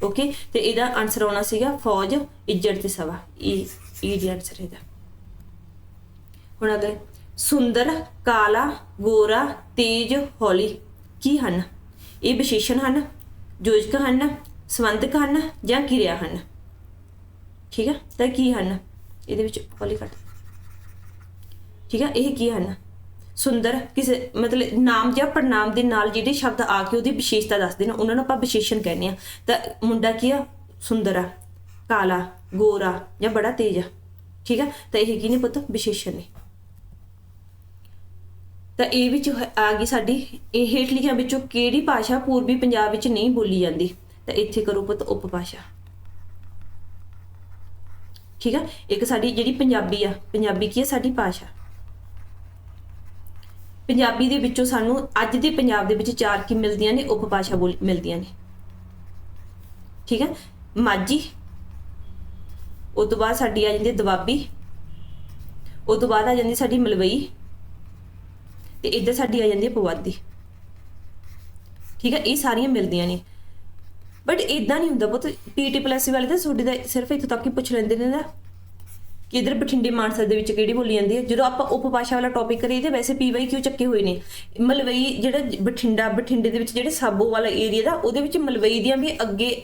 S1: ਓਕੇ ਤੇ ਇਹਦਾ ਆਨਸਰ ਆਉਣਾ ਸੀਗਾ ਫੌਜ, ਇੱਜੜ ਤੇ ਸਵਾ। ਇਹ ਇਹ ਦੀ ਆਨਸਰ ਇਹਦਾ। ਹੁਣ ਅਗਲੇ। ਸੁੰਦਰ, ਕਾਲਾ ਗੋਰਾ ਤੇਜ, ਹੌਲੀ। ਕੀ ਹਨ? ਇਹ ਵਿਸ਼ੇਸ਼ਣ ਹਨ ਯੋਜਕ ਹਨ, ਸੰਬੰਧਕ ਹਨ ਜਾਂ ਕਿਰਿਆ ਹਨ? ਠੀਕ ਹੈ ਤਾਂ ਕੀ ਹਨ? ਇਹਦੇ ਵਿੱਚ ਹੌਲੀ ਕੱਟ ਠੀਕ ਹੈ ਇਹ ਕੀ ਹਨ? ਸੁੰਦਰ, ਕਿਸੇ ਮਤਲਬ ਨਾਮ ਜਾਂ ਪ੍ਰਨਾਮ ਦੇ ਨਾਲ ਜਿਹੜੇ ਸ਼ਬਦ ਆ ਕੇ ਉਹਦੀ ਵਿਸ਼ੇਸ਼ਤਾ ਦੱਸਦੇ ਨੇ, ਉਹਨਾਂ ਨੂੰ ਆਪਾਂ ਵਿਸ਼ੇਸ਼ਣ ਕਹਿੰਦੇ ਆ। ਤਾਂ ਮੁੰਡਾ ਕੀ ਆ? ਸੁੰਦਰ ਆ, ਕਾਲਾ, ਗੋਰਾ ਜਾਂ ਬੜਾ ਤੇਜ ਆ। ਠੀਕ ਆ? ਤਾਂ ਇਹ ਕੀ ਨੇ ਪੁੱਤ? ਵਿਸ਼ੇਸ਼ਣ ਨੇ। ਤਾਂ ਇਹ ਵਿੱਚ ਆ ਗਈ ਸਾਡੀ। ਇਹ ਹੇਠ ਲਿਖਿਆਂ ਵਿੱਚੋਂ ਕਿਹੜੀ ਭਾਸ਼ਾ ਪੂਰਬੀ ਪੰਜਾਬ ਵਿੱਚ ਨਹੀਂ ਬੋਲੀ ਜਾਂਦੀ? ਤਾਂ ਇੱਥੇ ਕਰੋ ਪੁੱਤ ਉਪਭਾਸ਼ਾ। ਠੀਕ ਆ? ਇੱਕ ਸਾਡੀ ਜਿਹੜੀ ਪੰਜਾਬੀ ਆ, ਪੰਜਾਬੀ ਕੀ ਹੈ ਸਾਡੀ ਭਾਸ਼ਾ। ਪੰਜਾਬੀ ਦੇ ਵਿੱਚੋਂ ਸਾਨੂੰ ਅੱਜ ਦੇ ਪੰਜਾਬ ਦੇ ਵਿੱਚ ਚਾਰ ਕੀ ਮਿਲਦੀਆਂ ਨੇ? ਉਪਭਾਸ਼ਾ ਬੋਲ ਮਿਲਦੀਆਂ ਨੇ। ਠੀਕ ਹੈ ਮਾਝੀ। ਉਸ ਤੋਂ ਬਾਅਦ ਸਾਡੀ ਆ ਜਾਂਦੀ ਹੈ ਦੁਆਬੀ। ਉਸ ਤੋਂ ਬਾਅਦ ਆ ਜਾਂਦੀ ਸਾਡੀ ਮਲਵਈ। ਤੇ ਇੱਧਰ ਸਾਡੀ ਆ ਜਾਂਦੀ ਹੈ ਪੁਆਧੀ ਠੀਕ ਹੈ, ਇਹ ਸਾਰੀਆਂ ਮਿਲਦੀਆਂ ਨੇ। ਬਟ ਇਦਾਂ ਨਹੀਂ ਹੁੰਦਾ ਪੁੱਤ, ਪੀਟੀ ਪਲੱਸ ਵਾਲੇ ਤਾਂ ਤੁਹਾਡੇ ਦਾ ਸਿਰਫ ਇੱਥੋਂ ਤੱਕ ਹੀ ਪੁੱਛ ਲੈਂਦੇ ਨੇ ਨਾ। ਕਿ ਇਧਰ ਬਠਿੰਡੇ ਮਾਨਸਾ ਦੇ ਵਿੱਚ ਕਿਹੜੀ ਬੋਲੀ ਜਾਂਦੀ ਹੈ? ਜਦੋਂ ਆਪਾਂ ਉਪਭਾਸ਼ਾ ਵਾਲਾ ਟੌਪਿਕ ਕਰੀਏ ਤੇ ਵੈਸੇ ਪੀਵਾਈ ਕਿਉਂ ਚੱਕੇ ਹੋਏ ਨੇ? ਮਲਵਈ ਜਿਹੜਾ ਬਠਿੰਡਾ, ਬਠਿੰਡੇ ਦੇ ਵਿੱਚ ਜਿਹੜੇ ਸਾਬੋ ਵਾਲਾ ਏਰੀਆ ਦਾ, ਉਹਦੇ ਵਿੱਚ ਮਲਵਈ ਦੀਆਂ ਵੀ ਅੱਗੇ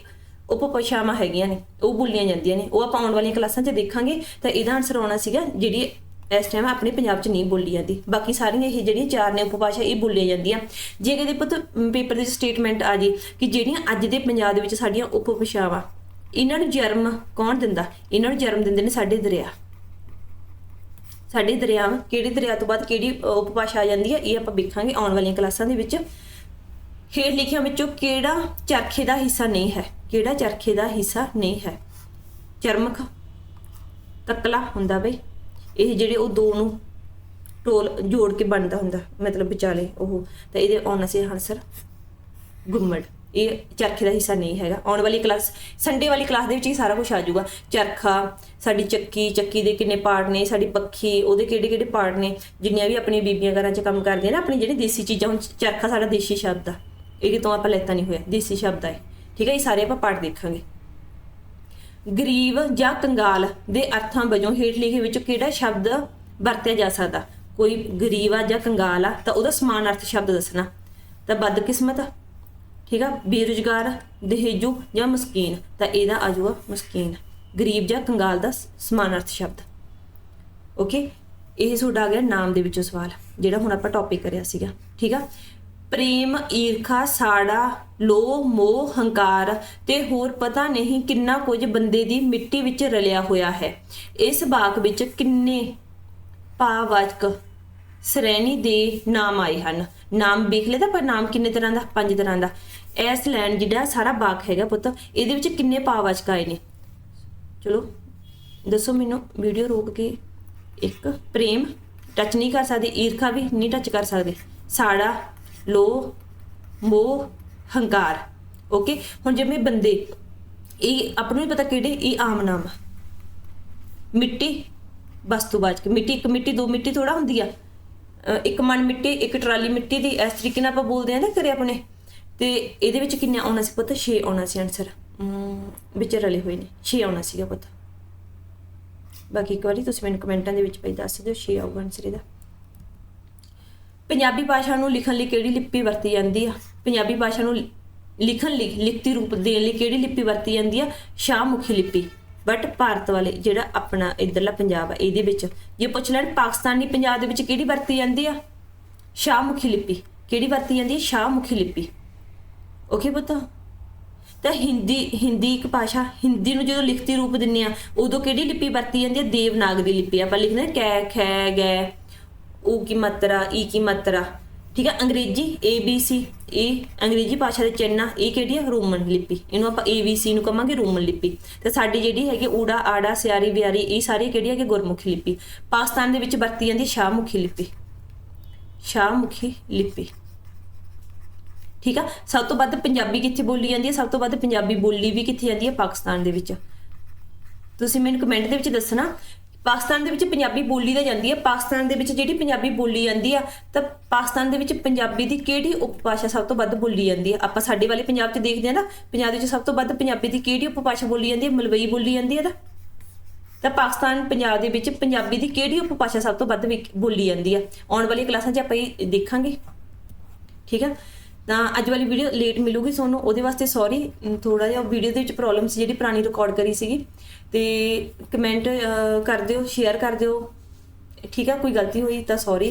S1: ਉਪਭਾਸ਼ਾਵਾਂ ਹੈਗੀਆਂ ਨੇ। ਉਹ ਬੋਲੀਆਂ ਜਾਂਦੀਆਂ ਨੇ। ਉਹ ਆਪਾਂ ਆਉਣ ਵਾਲੀਆਂ ਕਲਾਸਾਂ 'ਚ ਦੇਖਾਂਗੇ। ਤਾਂ ਇਹਦਾ ਆਨਸਰ ਆਉਣਾ ਸੀਗਾ, ਜਿਹੜੀ ਇਸ ਟਾਈਮ ਆਪਣੇ ਪੰਜਾਬ 'ਚ ਨਹੀਂ ਬੋਲੀ ਜਾਂਦੀ। ਬਾਕੀ ਸਾਰੀਆਂ ਇਹ ਜਿਹੜੀਆਂ ਚਾਰ ਨੇ ਉਪਭਾਸ਼ਾ, ਇਹ ਬੋਲੀਆਂ ਜਾਂਦੀਆਂ। ਜੇ ਕਿਤੇ ਪੁੱਤ ਪੇਪਰ ਦੇ ਸਟੇਟਮੈਂਟ ਆ ਜੇ ਕਿ ਜਿਹੜੀਆਂ ਅੱਜ ਦੇ ਪੰਜਾਬ ਦੇ ਵਿੱਚ ਸਾਡੀਆਂ ਉਪਭਾਸ਼ਾਵਾਂ, ਇਹਨਾਂ ਨੂੰ ਜਨਮ ਕੌਣ ਦਿੰਦਾ? ਇਹਨਾਂ ਨੂੰ ਜਨਮ ਦਿੰਦੇ ਨੇ ਸਾਡੇ ਦਰਿਆ। ਸਾਡੇ ਦਰਿਆ ਕਿਹੜੇ ਦਰਿਆ ਤੋਂ ਬਾਅਦ ਕਿਹੜੀ ਉਪਭਾਸ਼ਾ ਆ ਜਾਂਦੀ ਹੈ, ਇਹ ਆਪਾਂ ਵੇਖਾਂਗੇ ਆਉਣ ਵਾਲੀਆਂ ਕਲਾਸਾਂ ਦੇ ਵਿੱਚ। ਹੇਠ ਲਿਖਿਆਂ ਵਿੱਚੋਂ ਕਿਹੜਾ ਚਰਖੇ ਦਾ ਹਿੱਸਾ ਨਹੀਂ ਹੈ? ਕਿਹੜਾ ਚਰਖੇ ਦਾ ਹਿੱਸਾ ਨਹੀਂ ਹੈ? ਚਰਮਖ ਤਕਲਾ ਹੁੰਦਾ ਬਈ। ਇਹ ਜਿਹੜੇ ਉਹ ਦੋ ਨੂੰ ਟੋਲ ਜੋੜ ਕੇ ਬਣਦਾ ਹੁੰਦਾ ਮਤਲਬ ਵਿਚਾਲੇ ਉਹ ਤਾਂ ਇਹਦੇ ਆਉਣਾ ਸੀ ਆਨਸਰ ਗੁੰਮੜ ਇਹ ਚਰਖੇ ਦਾ ਹਿੱਸਾ ਨਹੀਂ ਹੈਗਾ। ਆਉਣ ਵਾਲੀ ਕਲਾਸ ਸੰਡੇ ਵਾਲੀ ਕਲਾਸ ਦੇ ਵਿੱਚ ਇਹ ਸਾਰਾ ਕੁਝ ਆ ਜਾਊਗਾ। ਚਰਖਾ ਸਾਡੀ ਚੱਕੀ ਚੱਕੀ ਦੇ ਕਿੰਨੇ ਪਾਰਟ ਨੇ ਸਾਡੀ ਪੱਖੀ ਉਹਦੇ ਕਿਹੜੇ ਕਿਹੜੇ ਪਾਰਟ ਨੇ ਜਿੰਨੀਆਂ ਵੀ ਆਪਣੀਆਂ ਬੀਬੀਆਂ ਘਰਾਂ 'ਚ ਕੰਮ ਕਰਦੀਆਂ ਨਾ ਆਪਣੀ ਜਿਹੜੀ ਦੇਸੀ ਚੀਜ਼ਾਂ ਹੁਣ ਚਰਖਾ ਸਾਡਾ ਦੇਸੀ ਸ਼ਬਦ ਆ। ਇਹ ਕਿਤੋਂ ਆਪਾਂ ਲੈਤਾ ਨਹੀਂ ਹੋਇਆ ਦੇਸੀ ਸ਼ਬਦ ਆ ਠੀਕ ਹੈ ਇਹ ਸਾਰੇ ਆਪਾਂ ਪਾਰਟ ਦੇਖਾਂਗੇ। ਗਰੀਬ ਜਾਂ ਕੰਗਾਲ ਦੇ ਅਰਥਾਂ ਵਜੋਂ ਹੇਠ ਲਿਖੇ ਵਿੱਚ ਕਿਹੜਾ ਸ਼ਬਦ ਵਰਤਿਆ ਜਾ ਸਕਦਾ? ਕੋਈ ਗਰੀਬ ਆ ਜਾਂ ਕੰਗਾਲ ਆ, ਤਾਂ ਉਹਦਾ ਸਮਾਨ ਅਰਥ ਸ਼ਬਦ ਦੱਸਣਾ। ਤਾਂ ਬਦਕਿਸਮਤ, ਠੀਕ ਆ? ਬੇਰੁਜ਼ਗਾਰ, ਦਹੇਜੂ ਜਾਂ ਮਸਕੀਨ, ਤਾਂ ਇਹਦਾ ਆ ਜਾਊਗਾ ਮਸਕੀਨ। ਗਰੀਬ ਜਾਂ ਕੰਗਾਲ ਦਾ ਸਮਾਨ ਅਰਥ ਸ਼ਬਦ। ਓਕੇ? ਇਹ ਤੁਹਾਡਾ ਆ ਗਿਆ ਨਾਮ ਦੇ ਵਿੱਚੋਂ ਸਵਾਲ, ਜਿਹੜਾ ਹੁਣ ਆਪਾਂ ਟੌਪਿਕ ਕਰਿਆ ਸੀਗਾ, ਠੀਕ ਆ? ਪ੍ਰੇਮ, ਈਰਖਾ, ਸਾੜਾ, ਲੋਭ, ਮੋਹ, ਹੰਕਾਰ ਤੇ ਹੋਰ ਪਤਾ ਨਹੀਂ ਕਿੰਨਾ ਕੁਝ ਬੰਦੇ ਦੀ ਮਿੱਟੀ ਵਿੱਚ ਰਲਿਆ ਹੋਇਆ ਹੈ। ਇਸ ਬਾਗ ਵਿੱਚ ਕਿੰਨੇ ਭਾਵਵਾਚਕ ਸ਼੍ਰੇਣੀ ਦੇ ਨਾਮ ਆਏ ਹਨ। ਨਾਮ ਵੇਖ ਲੈ ਤਾਂ ਪਰ ਨਾਮ ਕਿੰਨੇ ਤਰ੍ਹਾਂ ਦਾ? ਪੰਜ ਤਰ੍ਹਾਂ ਦਾ। ਇਸ ਲੈਂਡ ਜਿਹੜਾ ਸਾਰਾ ਬਾਕ ਹੈਗਾ ਪੁੱਤ, ਇਹਦੇ ਵਿੱਚ ਕਿੰਨੇ ਭਾਵਵਾਚਕ ਆਏ ਨੇ? ਚਲੋ, ਦੱਸੋ ਮੈਨੂੰ ਵੀਡੀਓ ਰੋਕ ਕੇ ਇੱਕ, ਪ੍ਰੇਮ ਟੱਚ ਨਹੀਂ ਕਰ ਸਕਦੇ, ਈਰਖਾ ਵੀ ਨਹੀਂ ਟੱਚ ਕਰ ਸਕਦੇ। ਸਾੜਾ ਲੋਹ, ਮੋਹ, ਹੰਕਾਰ ਓਕੇ ਹੁਣ ਜਿਵੇਂ ਬੰਦੇ, ਇਹ ਆਪਾਂ ਨੂੰ ਪਤਾ ਕਿਹੜੇ, ਇਹ ਆਮ ਨਾਮ ਆ। ਮਿੱਟੀ ਵਸਤੂਵਾਚਕ ਮਿੱਟੀ ਇੱਕ ਮਿੱਟੀ, ਦੋ ਮਿੱਟੀ ਥੋੜਾ ਹੁੰਦੀ ਆ। ਇੱਕ ਮਨ ਮਿੱਟੀ, ਇੱਕ ਟਰਾਲੀ ਮਿੱਟੀ ਦੀ, ਇਸ ਤਰੀਕੇ ਨਾਲ ਆਪਾਂ ਬੋਲਦੇ ਆ ਨਾ ਕਰੇ ਆਪਣੇ। ਤੇ ਇਹਦੇ ਵਿੱਚ ਕਿੰਨੇ ਆਉਣਾ ਸੀ ਪੁੱਤ? 6 ਆਉਣਾ ਸੀ ਆਨਸਰ ਵਿੱਚ ਰਲੇ ਹੋਏ ਨੇ। 6 ਆਉਣਾ ਸੀਗਾ ਪੁੱਤ। ਬਾਕੀ ਇੱਕ ਵਾਰੀ ਤੁਸੀਂ ਮੈਨੂੰ ਕਮੈਂਟਾਂ ਦੇ ਵਿੱਚ ਭਾਈ ਦੱਸ ਦਿਓ 6 ਆਊਗਾ ਆਨਸਰ ਇਹਦਾ। ਪੰਜਾਬੀ ਭਾਸ਼ਾ ਨੂੰ ਲਿਖਣ ਲਈ ਕਿਹੜੀ ਲਿਪੀ ਵਰਤੀ ਜਾਂਦੀ ਆ? ਪੰਜਾਬੀ ਭਾਸ਼ਾ ਨੂੰ ਲਿਖਣ ਲਈ, ਲਿਖਤੀ ਰੂਪ ਦੇਣ ਲਈ ਕਿਹੜੀ ਲਿਪੀ ਵਰਤੀ ਜਾਂਦੀ ਆ? ਸ਼ਾਹਮੁਖੀ ਲਿਪੀ। ਬਟ ਭਾਰਤ ਵਾਲੇ ਜਿਹੜਾ ਆਪਣਾ ਇਧਰਲਾ ਪੰਜਾਬ ਆ, ਇਹਦੇ ਵਿੱਚ ਜੇ ਪੁੱਛ ਲੈਣ, ਪਾਕਿਸਤਾਨੀ ਪੰਜਾਬ ਦੇ ਵਿੱਚ ਕਿਹੜੀ ਵਰਤੀ ਜਾਂਦੀ ਆ? ਸ਼ਾਹਮੁਖੀ ਲਿਪੀ। ਕਿਹੜੀ ਵਰਤੀ ਜਾਂਦੀ ਹੈ ਸ਼ਾਹਮੁਖੀ ਲਿਪੀ। ਓਕੇ ਪਤਾ? ਤਾਂ ਹਿੰਦੀ ਹਿੰਦੀ ਇੱਕ ਭਾਸ਼ਾ, ਹਿੰਦੀ ਨੂੰ ਜਦੋਂ ਲਿਖਤੀ ਰੂਪ ਦਿੰਨੇ ਆ, ਉਦੋਂ ਕਿਹੜੀ ਲਿਪੀ ਵਰਤੀ ਜਾਂਦੀ ਹੈ ਦੇਵਨਾਗਰੀ ਲਿਪੀ। ਆਪਾਂ ਲਿਖਦੇ ਹਾਂ ਕੈ, ਖੈ, ਗੈ। ਊ ਕੀ ਮਾਤਰਾ, ਈ ਕੀ ਮਾਤਰਾ। ਠੀਕ ਹੈ ਅੰਗਰੇਜ਼ੀ ਏ ਬੀ ਸੀ ਇਹ ਅੰਗਰੇਜ਼ੀ ਭਾਸ਼ਾ ਦੇ ਚਿੰਨ੍ਹ ਆ, ਇਹ ਕਿਹੜੀ ਆ? ਰੋਮਨ ਲਿਪੀ। ਇਹਨੂੰ ਆਪਾਂ ABC ਨੂੰ ਕਹਾਂਗੇ ਰੋਮਨ ਲਿਪੀ। ਤੇ ਸਾਡੀ ਜਿਹੜੀ ਹੈਗੀ ਊੜਾ, ਆੜਾ, ਸਿਆਰੀ, ਬਿਆਰੀ, ਇਹ ਸਾਰੀ ਕਿਹੜੀ ਹੈਗੀ? ਗੁਰਮੁਖੀ ਲਿਪੀ। ਪਾਕਿਸਤਾਨ ਦੇ ਵਿੱਚ ਵਰਤੀ ਜਾਂਦੀ ਸ਼ਾਹਮੁਖੀ ਲਿਪੀ। ਸ਼ਾਹਮੁਖੀ ਲਿਪੀ। ਠੀਕ ਆ? ਸਭ ਤੋਂ ਵੱਧ ਪੰਜਾਬੀ ਕਿੱਥੇ ਬੋਲੀ ਜਾਂਦੀ ਹੈ ਸਭ ਤੋਂ ਵੱਧ ਪੰਜਾਬੀ ਬੋਲੀ ਵੀ ਕਿੱਥੇ ਜਾਂਦੀ ਹੈ ਪਾਕਿਸਤਾਨ ਦੇ ਵਿੱਚ। ਤੁਸੀਂ ਮੈਨੂੰ ਕਮੈਂਟ ਦੇ ਵਿੱਚ ਦੱਸਣਾ ਪਾਕਿਸਤਾਨ ਦੇ ਵਿੱਚ ਪੰਜਾਬੀ ਬੋਲੀ ਤਾਂ ਜਾਂਦੀ ਹੈ, ਪਾਕਿਸਤਾਨ ਦੇ ਵਿੱਚ ਜਿਹੜੀ ਪੰਜਾਬੀ ਬੋਲੀ ਜਾਂਦੀ ਆ, ਤਾਂ ਪਾਕਿਸਤਾਨ ਦੇ ਵਿੱਚ ਪੰਜਾਬੀ ਦੀ ਕਿਹੜੀ ਉਪਭਾਸ਼ਾ ਸਭ ਤੋਂ ਵੱਧ ਬੋਲੀ ਜਾਂਦੀ ਹੈ? ਆਪਾਂ ਸਾਡੇ ਵਾਲੇ ਪੰਜਾਬ 'ਚ ਦੇਖਦੇ ਆ ਨਾ, ਪੰਜਾਬ ਵਿੱਚ ਸਭ ਤੋਂ ਵੱਧ ਪੰਜਾਬੀ ਦੀ ਕਿਹੜੀ ਉਪਭਾਸ਼ਾ ਬੋਲੀ ਜਾਂਦੀ ਹੈ? ਮਲਵਈ ਬੋਲੀ ਜਾਂਦੀ ਹੈ ਤਾਂ। ਤਾਂ ਪਾਕਿਸਤਾਨ ਪੰਜਾਬ ਦੇ ਵਿੱਚ ਪੰਜਾਬੀ ਦੀ ਕਿਹੜੀ ਉਪਭਾਸ਼ਾ ਸਭ ਤੋਂ ਵੱਧ ਵਿਕ- ਬੋਲੀ ਜਾਂਦੀ ਹੈ? ਆਉਣ ਵਾਲੀ ਕਲਾਸਾਂ 'ਚ ਆਪਾਂ ਇਹ ਦੇਖਾਂਗੇ। ਠੀਕ ਹੈ ਤਾਂ ਅੱਜ ਵਾਲੀ ਵੀਡੀਓ ਲੇਟ ਮਿਲੂਗੀ ਤੁਹਾਨੂੰ। ਉਹਦੇ ਵਾਸਤੇ ਸੌਰੀ ਥੋੜਾ ਜਿਹਾ ਵੀਡੀਓ ਦੇ ਵਿੱਚ ਪ੍ਰੋਬਲਮ ਸੀ ਜਿਹੜੀ ਪੁਰਾਣੀ ਰਿਕਾਰਡ ਕਰੀ ਸੀਗੀ। ਤੇ ਕਮੈਂਟ ਕਰ ਦਿਓ ਸ਼ੇਅਰ ਕਰ ਦਿਓ। ਠੀਕ ਆ, ਕੋਈ ਗਲਤੀ ਹੋਈ ਤਾਂ ਸੌਰੀ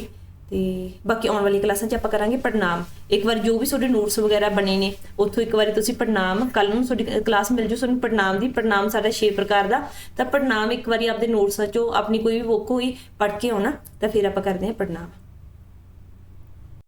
S1: ਤੇ ਬਾਕੀ ਆਉਣ ਵਾਲੀ ਕਲਾਸਾਂ 'ਚ ਆਪਾਂ ਕਰਾਂਗੇ ਪੜਨਾਮ ਇੱਕ ਵਾਰ ਜੋ ਵੀ ਤੁਹਾਡੇ ਨੋਟਸ ਵਗੈਰਾ ਬਣੇ ਨੇ, ਉੱਥੋਂ ਇੱਕ ਵਾਰੀ ਤੁਸੀਂ ਪੜਨਾਮ ਕੱਲ ਨੂੰ ਤੁਹਾਡੀ ਕਲਾਸ ਮਿਲ ਜੂ ਤੁਹਾਨੂੰ ਪੜਨਾਮ ਦੀ ਪੜਨਾਮ ਸਾਡਾ 6 ਪ੍ਰਕਾਰ ਦਾ। ਤਾਂ ਪੜਨਾਮ ਇੱਕ ਵਾਰੀ ਆਪਦੇ ਨੋਟਸ ਚੋਂ ਆਪਣੀ ਕੋਈ ਵੀ ਬੁੱਕ ਹੋਈ, ਪੜ੍ਹ ਕੇ ਆਉਣਾ। ਤਾਂ ਫਿਰ ਆਪਾਂ ਕਰਦੇ ਹਾਂ ਪੜਨਾਮ